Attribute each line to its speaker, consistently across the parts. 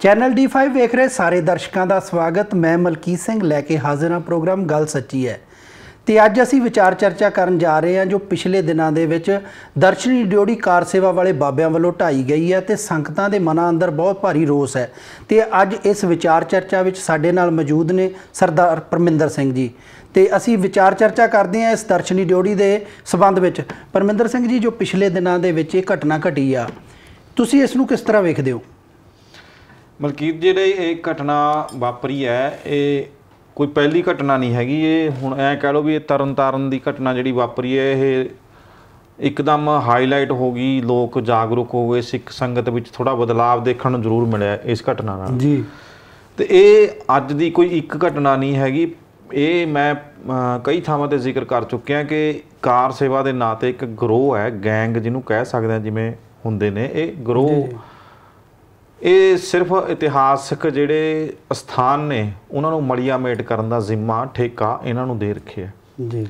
Speaker 1: Channel D5 ਵੇਖ ਰਹੇ ਸਾਰੇ ਦਰਸ਼ਕਾਂ ਦਾ ਸਵਾਗਤ। ਮੈਂ ਮਲਕੀਤ ਸਿੰਘ, ਲੈ ਕੇ ਹਾਜ਼ਰ ਹਾਂ ਪ੍ਰੋਗਰਾਮ ਗੱਲ ਸੱਚੀ ਹੈ। ਤੇ ਅੱਜ ਅਸੀਂ ਵਿਚਾਰ ਚਰਚਾ ਕਰਨ ਜਾ ਰਹੇ ਹਾਂ ਜੋ ਪਿਛਲੇ ਦਿਨਾਂ ਦੇ ਵਿੱਚ ਦਰਸ਼ਨੀ ਡਿਓੜੀ ਕਾਰ ਸੇਵਾ ਵਾਲੇ ਬਾਬਿਆਂ ਵੱਲੋਂ ਢਾਈ ਗਈ ਹੈ ਤੇ ਸੰਗਤਾਂ ਦੇ ਮਨਾਂ ਅੰਦਰ ਬਹੁਤ ਭਾਰੀ ਰੋਸ ਹੈ। ਤੇ ਅੱਜ ਇਸ ਵਿਚਾਰ ਚਰਚਾ ਵਿੱਚ ਸਾਡੇ ਨਾਲ ਮੌਜੂਦ ਨੇ ਸਰਦਾਰ ਪਰਮਿੰਦਰ ਸਿੰਘ ਜੀ। ਤੇ ਅਸੀਂ ਵਿਚਾਰ ਚਰਚਾ ਕਰਦੇ ਹਾਂ ਇਸ ਦਰਸ਼ਨੀ ਡਿਓੜੀ ਦੇ ਸਬੰਧ ਵਿੱਚ। ਪਰਮਿੰਦਰ ਸਿੰਘ ਜੀ, ਜੋ ਪਿਛਲੇ ਦਿਨਾਂ ਦੇ ਵਿੱਚ ਇਹ ਘਟਨਾ ਘਟੀ ਆ, ਤੁਸੀਂ ਇਸ ਨੂੰ ਕਿਸ ਤਰ੍ਹਾਂ ਵੇਖਦੇ ਹੋ?
Speaker 2: ਮਲਕੀਤ ਜਿਹੜੇ ਇਹ ਘਟਨਾ ਵਾਪਰੀ ਹੈ ਇਹ ਕੋਈ ਪਹਿਲੀ ਘਟਨਾ ਨਹੀਂ ਹੈਗੀ। ਇਹ ਹੁਣ ਐ ਕਹਿ ਲਓ ਵੀ ਇਹ ਤਰਨ ਤਾਰਨ ਦੀ ਘਟਨਾ ਜਿਹੜੀ ਵਾਪਰੀ ਹੈ ਇਹ ਇੱਕਦਮ ਹਾਈਲਾਈਟ ਹੋ ਗਈ। ਲੋਕ ਜਾਗਰੂਕ ਹੋ ਗਏ। ਸਿੱਖ ਸੰਗਤ ਵਿੱਚ ਥੋੜਾ ਬਦਲਾਅ ਦੇਖਣ ਨੂੰ ਜ਼ਰੂਰ ਮਿਲਿਆ ਇਸ ਘਟਨਾ ਨਾਲ।
Speaker 1: ਜੀ।
Speaker 2: ਤੇ ਇਹ ਅੱਜ ਦੀ ਕੋਈ ਇੱਕ ਘਟਨਾ ਨਹੀਂ ਹੈਗੀ। ਇਹ ਮੈਂ ਕਈ ਥਾਵਾਂ ਤੇ ਜ਼ਿਕਰ ਕਰ ਚੁੱਕਿਆ ਕਿ ਕਾਰ ਸੇਵਾ ਦੇ ਨਾਂ ਤੇ ਇੱਕ ਗਰੋਹ ਹੈ ਗੈਂਗ ਜਿਹਨੂੰ ਕਹਿ ਸਕਦੇ ਹਾਂ ਜਿਵੇਂ ਹੁੰਦੇ ਨੇ। ਇਹ ਗਰੋਹ ਇਹ ਸਿਰਫ ਇਤਿਹਾਸਕ ਜਿਹੜੇ ਸਥਾਨ ਨੇ ਉਹਨਾਂ ਨੂੰ ਮਲੀਆ ਮੇਟ ਕਰਨ ਦਾ ਜ਼ਿੰਮਾ ਠੇਕਾ ਇਹਨਾਂ ਨੂੰ ਦੇ ਰੱਖਿਆ
Speaker 1: ਜੀ।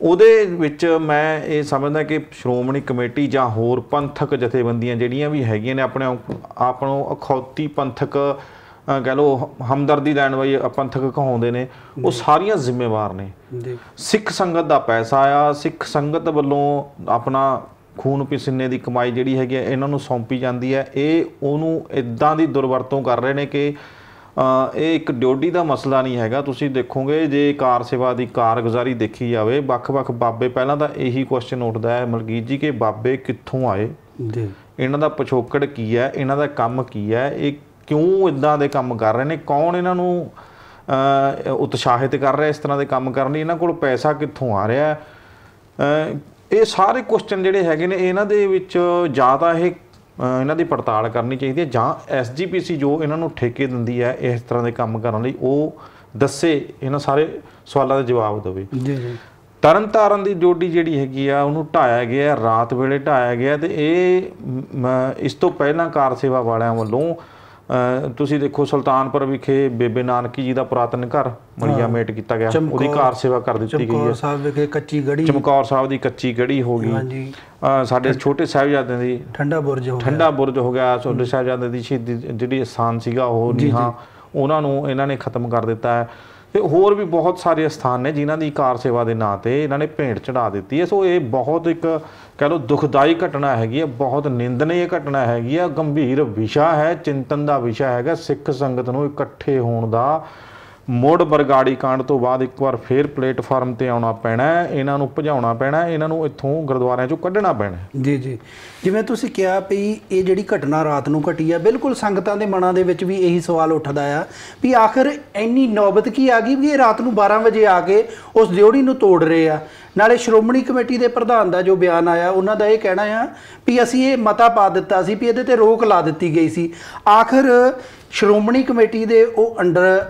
Speaker 2: ਉਹਦੇ ਵਿੱਚ ਮੈਂ ਇਹ ਸਮਝਦਾ ਕਿ ਸ਼੍ਰੋਮਣੀ ਕਮੇਟੀ ਜਾਂ ਹੋਰ ਪੰਥਕ ਜਥੇਬੰਦੀਆਂ ਜਿਹੜੀਆਂ ਵੀ ਹੈਗੀਆਂ ਨੇ ਆਪਣੇ ਆਪ ਨੂੰ ਅਖੌਤੀ ਪੰਥਕ ਕਹਿ ਲਓ ਹਮਦਰਦੀ ਲੈਣ ਵਾਲੀ ਪੰਥਕ ਕਹਾਉਂਦੇ ਨੇ ਉਹ ਸਾਰੀਆਂ ਜ਼ਿੰਮੇਵਾਰ ਨੇ। ਸਿੱਖ ਸੰਗਤ ਦਾ ਪੈਸਾ ਆ ਸਿੱਖ ਸੰਗਤ ਵੱਲੋਂ ਆਪਣਾ ਖੂਨ ਪਸੀਨੇ ਦੀ ਕਮਾਈ ਜਿਹੜੀ ਹੈਗੀ ਹੈ ਇਹਨਾਂ ਨੂੰ ਸੌਂਪੀ ਜਾਂਦੀ ਹੈ। ਇਹ ਉਹਨੂੰ ਇਦਾਂ ਦੀ ਦੁਰਵਰਤੋਂ ਕਰ ਰਹੇ ਨੇ ਕਿ ਇਹ ਇੱਕ ਡਿਊਟੀ ਦਾ ਮਸਲਾ ਨਹੀਂ ਹੈਗਾ। ਤੁਸੀਂ ਦੇਖੋਗੇ ਜੇ ਕਾਰ ਸੇਵਾ ਦੀ ਕਾਰਗੁਜ਼ਾਰੀ ਦੇਖੀ ਜਾਵੇ ਵੱਖ-ਵੱਖ ਬਾਬੇ ਪਹਿਲਾਂ ਤਾਂ ਇਹੀ ਕੁਐਸਚਨ ਉੱਠਦਾ ਹੈ ਮਲਕੀਤ ਜੀ ਕਿ ਬਾਬੇ ਕਿੱਥੋਂ ਆਏ?
Speaker 1: ਜੀ।
Speaker 2: ਇਹਨਾਂ ਦਾ ਪਿਛੋਕੜ ਕੀ ਹੈ? ਇਹਨਾਂ ਦਾ ਕੰਮ ਕੀ ਹੈ? ਇਹ ਕਿਉਂ ਇਦਾਂ ਦੇ ਕੰਮ ਕਰ ਰਹੇ ਨੇ? ਕੌਣ ਇਹਨਾਂ ਨੂੰ ਉਤਸ਼ਾਹਿਤ ਕਰ ਰਿਹਾ ਇਸ ਤਰ੍ਹਾਂ ਦੇ ਕੰਮ ਕਰਨ ਲਈ? ਇਹਨਾਂ ਕੋਲ ਪੈਸਾ ਕਿੱਥੋਂ ਆ ਰਿਹਾ ਇਹ ਸਾਰੇ ਕੁਐਸਚਨ ਜਿਹੜੇ ਹੈਗੇ ਨੇ ਇਹਨਾਂ ਦੇ ਵਿੱਚ ਜਾਂ ਤਾਂ ਇਹ ਇਹਨਾਂ ਦੀ ਪੜਤਾਲ ਕਰਨੀ ਚਾਹੀਦੀ ਹੈ ਜਾਂ ਐਸਜੀਪੀਸੀ ਜੋ ਇਹਨਾਂ ਨੂੰ ਠੇਕੇ ਦਿੰਦੀ ਹੈ ਇਸ ਤਰ੍ਹਾਂ ਦੇ ਕੰਮ ਕਰਨ ਲਈ ਉਹ ਦੱਸੇ ਇਹਨਾਂ ਸਾਰੇ ਸਵਾਲਾਂ ਦੇ ਜਵਾਬ ਦੇਵੇ।
Speaker 1: ਜੀ ਜੀ।
Speaker 2: ਤਰਨ ਤਾਰਨ ਦੀ ਜੋੜੀ ਜਿਹੜੀ ਹੈਗੀ ਆ ਉਹਨੂੰ ਢਾਇਆ ਗਿਆ ਰਾਤ ਵੇਲੇ ਢਾਇਆ ਗਿਆ ਤੇ ਇਹ ਇਸ ਤੋਂ ਪਹਿਲਾਂ ਕਾਰ ਸੇਵਾ ਵਾਲਿਆਂ ਵੱਲੋਂ ਤੁਸੀਂ ਦੇਖੋ ਸੁਲਤਾਨਪੁਰ ਵਿਖੇ ਬੇਬੇ ਨਾਨਕੀ ਜੀ ਦਾ ਪੁਰਾਤਨ ਘਰ ਮਲੀਆ ਮੇਟ ਕੀਤਾ ਗਿਆ। ਉਹਦੀ ਕਾਰ ਸੇਵਾ ਕਰ ਦਿੱਤੀ ਗਈ
Speaker 1: ਚਮਕੌਰ
Speaker 2: ਹੈ
Speaker 1: ਸਾਹਿਬ ਵਿਖੇ ਕੱਚੀ ਗੜੀ।
Speaker 2: ਚਮਕੌਰ ਸਾਹਿਬ ਦੀ ਕੱਚੀ ਗੜੀ ਹੋ ਗਈ।
Speaker 1: ਹਾਂਜੀ।
Speaker 2: ਸਾਡੇ ਛੋਟੇ ਸਾਹਿਬਜ਼ਾਦਿਆਂ ਦੀ
Speaker 1: ਠੰਡਾ ਬੁਰਜ ਹੋ ਗਿਆ।
Speaker 2: ਠੰਡਾ ਬੁਰਜ ਹੋ ਗਿਆ। ਛੋਟੇ ਸਾਹਿਬਜ਼ਾਦਿਆਂ ਦੀ ਸ਼ਹੀਦੀ ਜਿਹੜੀ ਸਥਾਨ ਸੀਗਾ ਉਹ ਨੀਹਾਂ ਉਹਨਾਂ ਨੂੰ ਇਹਨਾਂ ਨੇ ਖਤਮ ਕਰ ਦਿੱਤਾ ਹੈ। ਤੇ ਹੋਰ ਵੀ ਬਹੁਤ ਸਾਰੇ ਸਥਾਨ ਨੇ ਜਿਨ੍ਹਾਂ ਦੀ ਕਾਰ ਸੇਵਾ ਦੇ ਨਾਂ ਤੇ ਇਹਨਾਂ ਨੇ ਭੇਂਟ ਚੜਾ ਦਿੱਤੀ ਹੈ। ਸੋ ਇਹ ਬਹੁਤ ਇੱਕ ਕਹ ਲਓ ਦੁਖਦਾਈ ਘਟਨਾ ਹੈਗੀ ਹੈ, ਬਹੁਤ ਨਿੰਦਨੀय ਘਟਨਾ ਹੈਗੀ ਹੈ, ਗੰਭੀਰ ਵਿਸ਼ਾ ਹੈ, ਚਿੰਤਨ ਦਾ ਵਿਸ਼ਾ ਹੈਗਾ, ਸਿੱਖ ਸੰਗਤ ਨੂੰ ਇਕੱਠੇ ਹੋਣ ਦਾ ਮੁੜ ਬਰਗਾੜੀ ਕਾਂਡ ਤੋਂ ਬਾਅਦ ਇੱਕ ਵਾਰ ਫੇਰ ਪਲੇਟਫਾਰਮ ਤੇ ਆਉਣਾ ਪੈਣਾ ਇਹਨਾਂ ਨੂੰ ਭਜਾਉਣਾ ਪੈਣਾ ਇਹਨਾਂ ਨੂੰ ਇੱਥੋਂ ਗੁਰਦੁਆਰਿਆਂ ਚੋਂ ਕੱਢਣਾ ਪੈਣਾ
Speaker 1: ਜੀ ਜੀ। ਜਿਵੇਂ ਤੁਸੀਂ ਕਿਹਾ ਵੀ ਇਹ ਜਿਹੜੀ ਘਟਨਾ ਰਾਤ ਨੂੰ ਘਟੀ ਆ, ਬਿਲਕੁਲ ਸੰਗਤਾਂ ਦੇ ਮਨਾਂ ਦੇ ਵਿੱਚ ਵੀ ਇਹੀ ਸਵਾਲ ਉੱਠਦਾ ਆ ਵੀ ਆਖਰ ਇੰਨੀ ਨੌਬਤ ਕੀ ਆ ਗਈ ਵੀ ਇਹ ਰਾਤ ਨੂੰ 12 ਵਜੇ ਆ ਕੇ ਉਸ ਦਿਉੜੀ ਨੂੰ ਤੋੜ ਰਹੇ ਆ? ਨਾਲੇ ਸ਼੍ਰੋਮਣੀ ਕਮੇਟੀ ਦੇ ਪ੍ਰਧਾਨ ਦਾ ਜੋ ਬਿਆਨ ਆਇਆ, ਉਹਨਾਂ ਦਾ ਇਹ ਕਹਿਣਾ ਆ ਵੀ ਅਸੀਂ ਇਹ ਮਤਾ ਪਾ ਦਿੱਤਾ ਸੀ ਵੀ ਇਹਦੇ ਤੇ ਰੋਕ ਲਾ ਦਿੱਤੀ ਗਈ ਸੀ। ਆਖਰ ਸ਼੍ਰੋਮਣੀ ਕਮੇਟੀ ਦੇ ਉਹ ਅੰਡਰ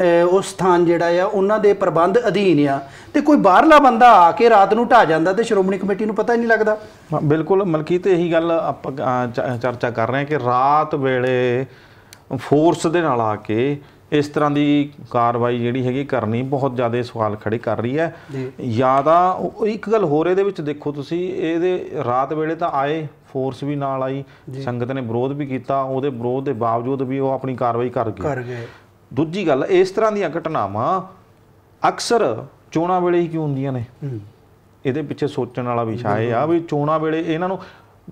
Speaker 1: ਉਹ ਸਥਾਨ ਜਿਹੜਾ ਆ ਉਹਨਾਂ ਦੇ ਪ੍ਰਬੰਧ ਅਧੀਨ ਆ। ਤੇ ਕੋਈ ਬਾਹਰਲਾ ਬੰਦਾ ਆ ਕੇ ਰਾਤ ਨੂੰ ਢਾ ਜਾਂਦਾ ਤੇ ਸ਼੍ਰੋਮਣੀ ਕਮੇਟੀ ਨੂੰ ਪਤਾ ਹੀ ਨਹੀਂ ਲੱਗਦਾ।
Speaker 2: ਬਿਲਕੁਲ ਮਲਕੀਤ ਇਹੀ ਗੱਲ ਆਪਾਂ ਚਰਚਾ ਕਰ ਰਹੇ ਹਾਂ ਕਿ ਰਾਤ ਵੇਲੇ ਫੋਰਸ ਦੇ ਨਾਲ ਆ ਕੇ ਇਸ ਤਰ੍ਹਾਂ ਦੀ ਕਾਰਵਾਈ ਜਿਹੜੀ ਹੈਗੀ ਕਰਨੀ ਬਹੁਤ ਜ਼ਿਆਦਾ ਸਵਾਲ ਖੜੇ ਕਰ ਰਹੀ ਹੈ।
Speaker 1: ਜੀ।
Speaker 2: ਤਾਂ ਇੱਕ ਗੱਲ ਹੋਰ ਇਹਦੇ ਵਿੱਚ ਦੇਖੋ ਤੁਸੀਂ ਇਹਦੇ ਰਾਤ ਵੇਲੇ ਤਾਂ ਆਏ ਫੋਰਸ ਵੀ ਨਾਲ ਆਈ ਸੰਗਤ ਨੇ ਵਿਰੋਧ ਵੀ ਕੀਤਾ ਉਹਦੇ ਵਿਰੋਧ ਦੇ ਬਾਵਜੂਦ ਵੀ ਉਹ ਆਪਣੀ ਕਾਰਵਾਈ ਕਰ
Speaker 1: ਗਏ।
Speaker 2: ਦੂਜੀ ਗੱਲ ਇਸ ਤਰ੍ਹਾਂ ਦੀਆਂ ਘਟਨਾਵਾਂ ਅਕਸਰ ਚੋਣਾਂ ਵੇਲੇ ਹੀ ਕਿਉਂ ਹੁੰਦੀਆਂ ਨੇ? ਇਹਦੇ ਪਿੱਛੇ ਸੋਚਣ ਵਾਲਾ ਵਿਸ਼ਾ ਇਹ ਆ ਵੀ ਚੋਣਾਂ ਵੇਲੇ ਇਹਨਾਂ ਨੂੰ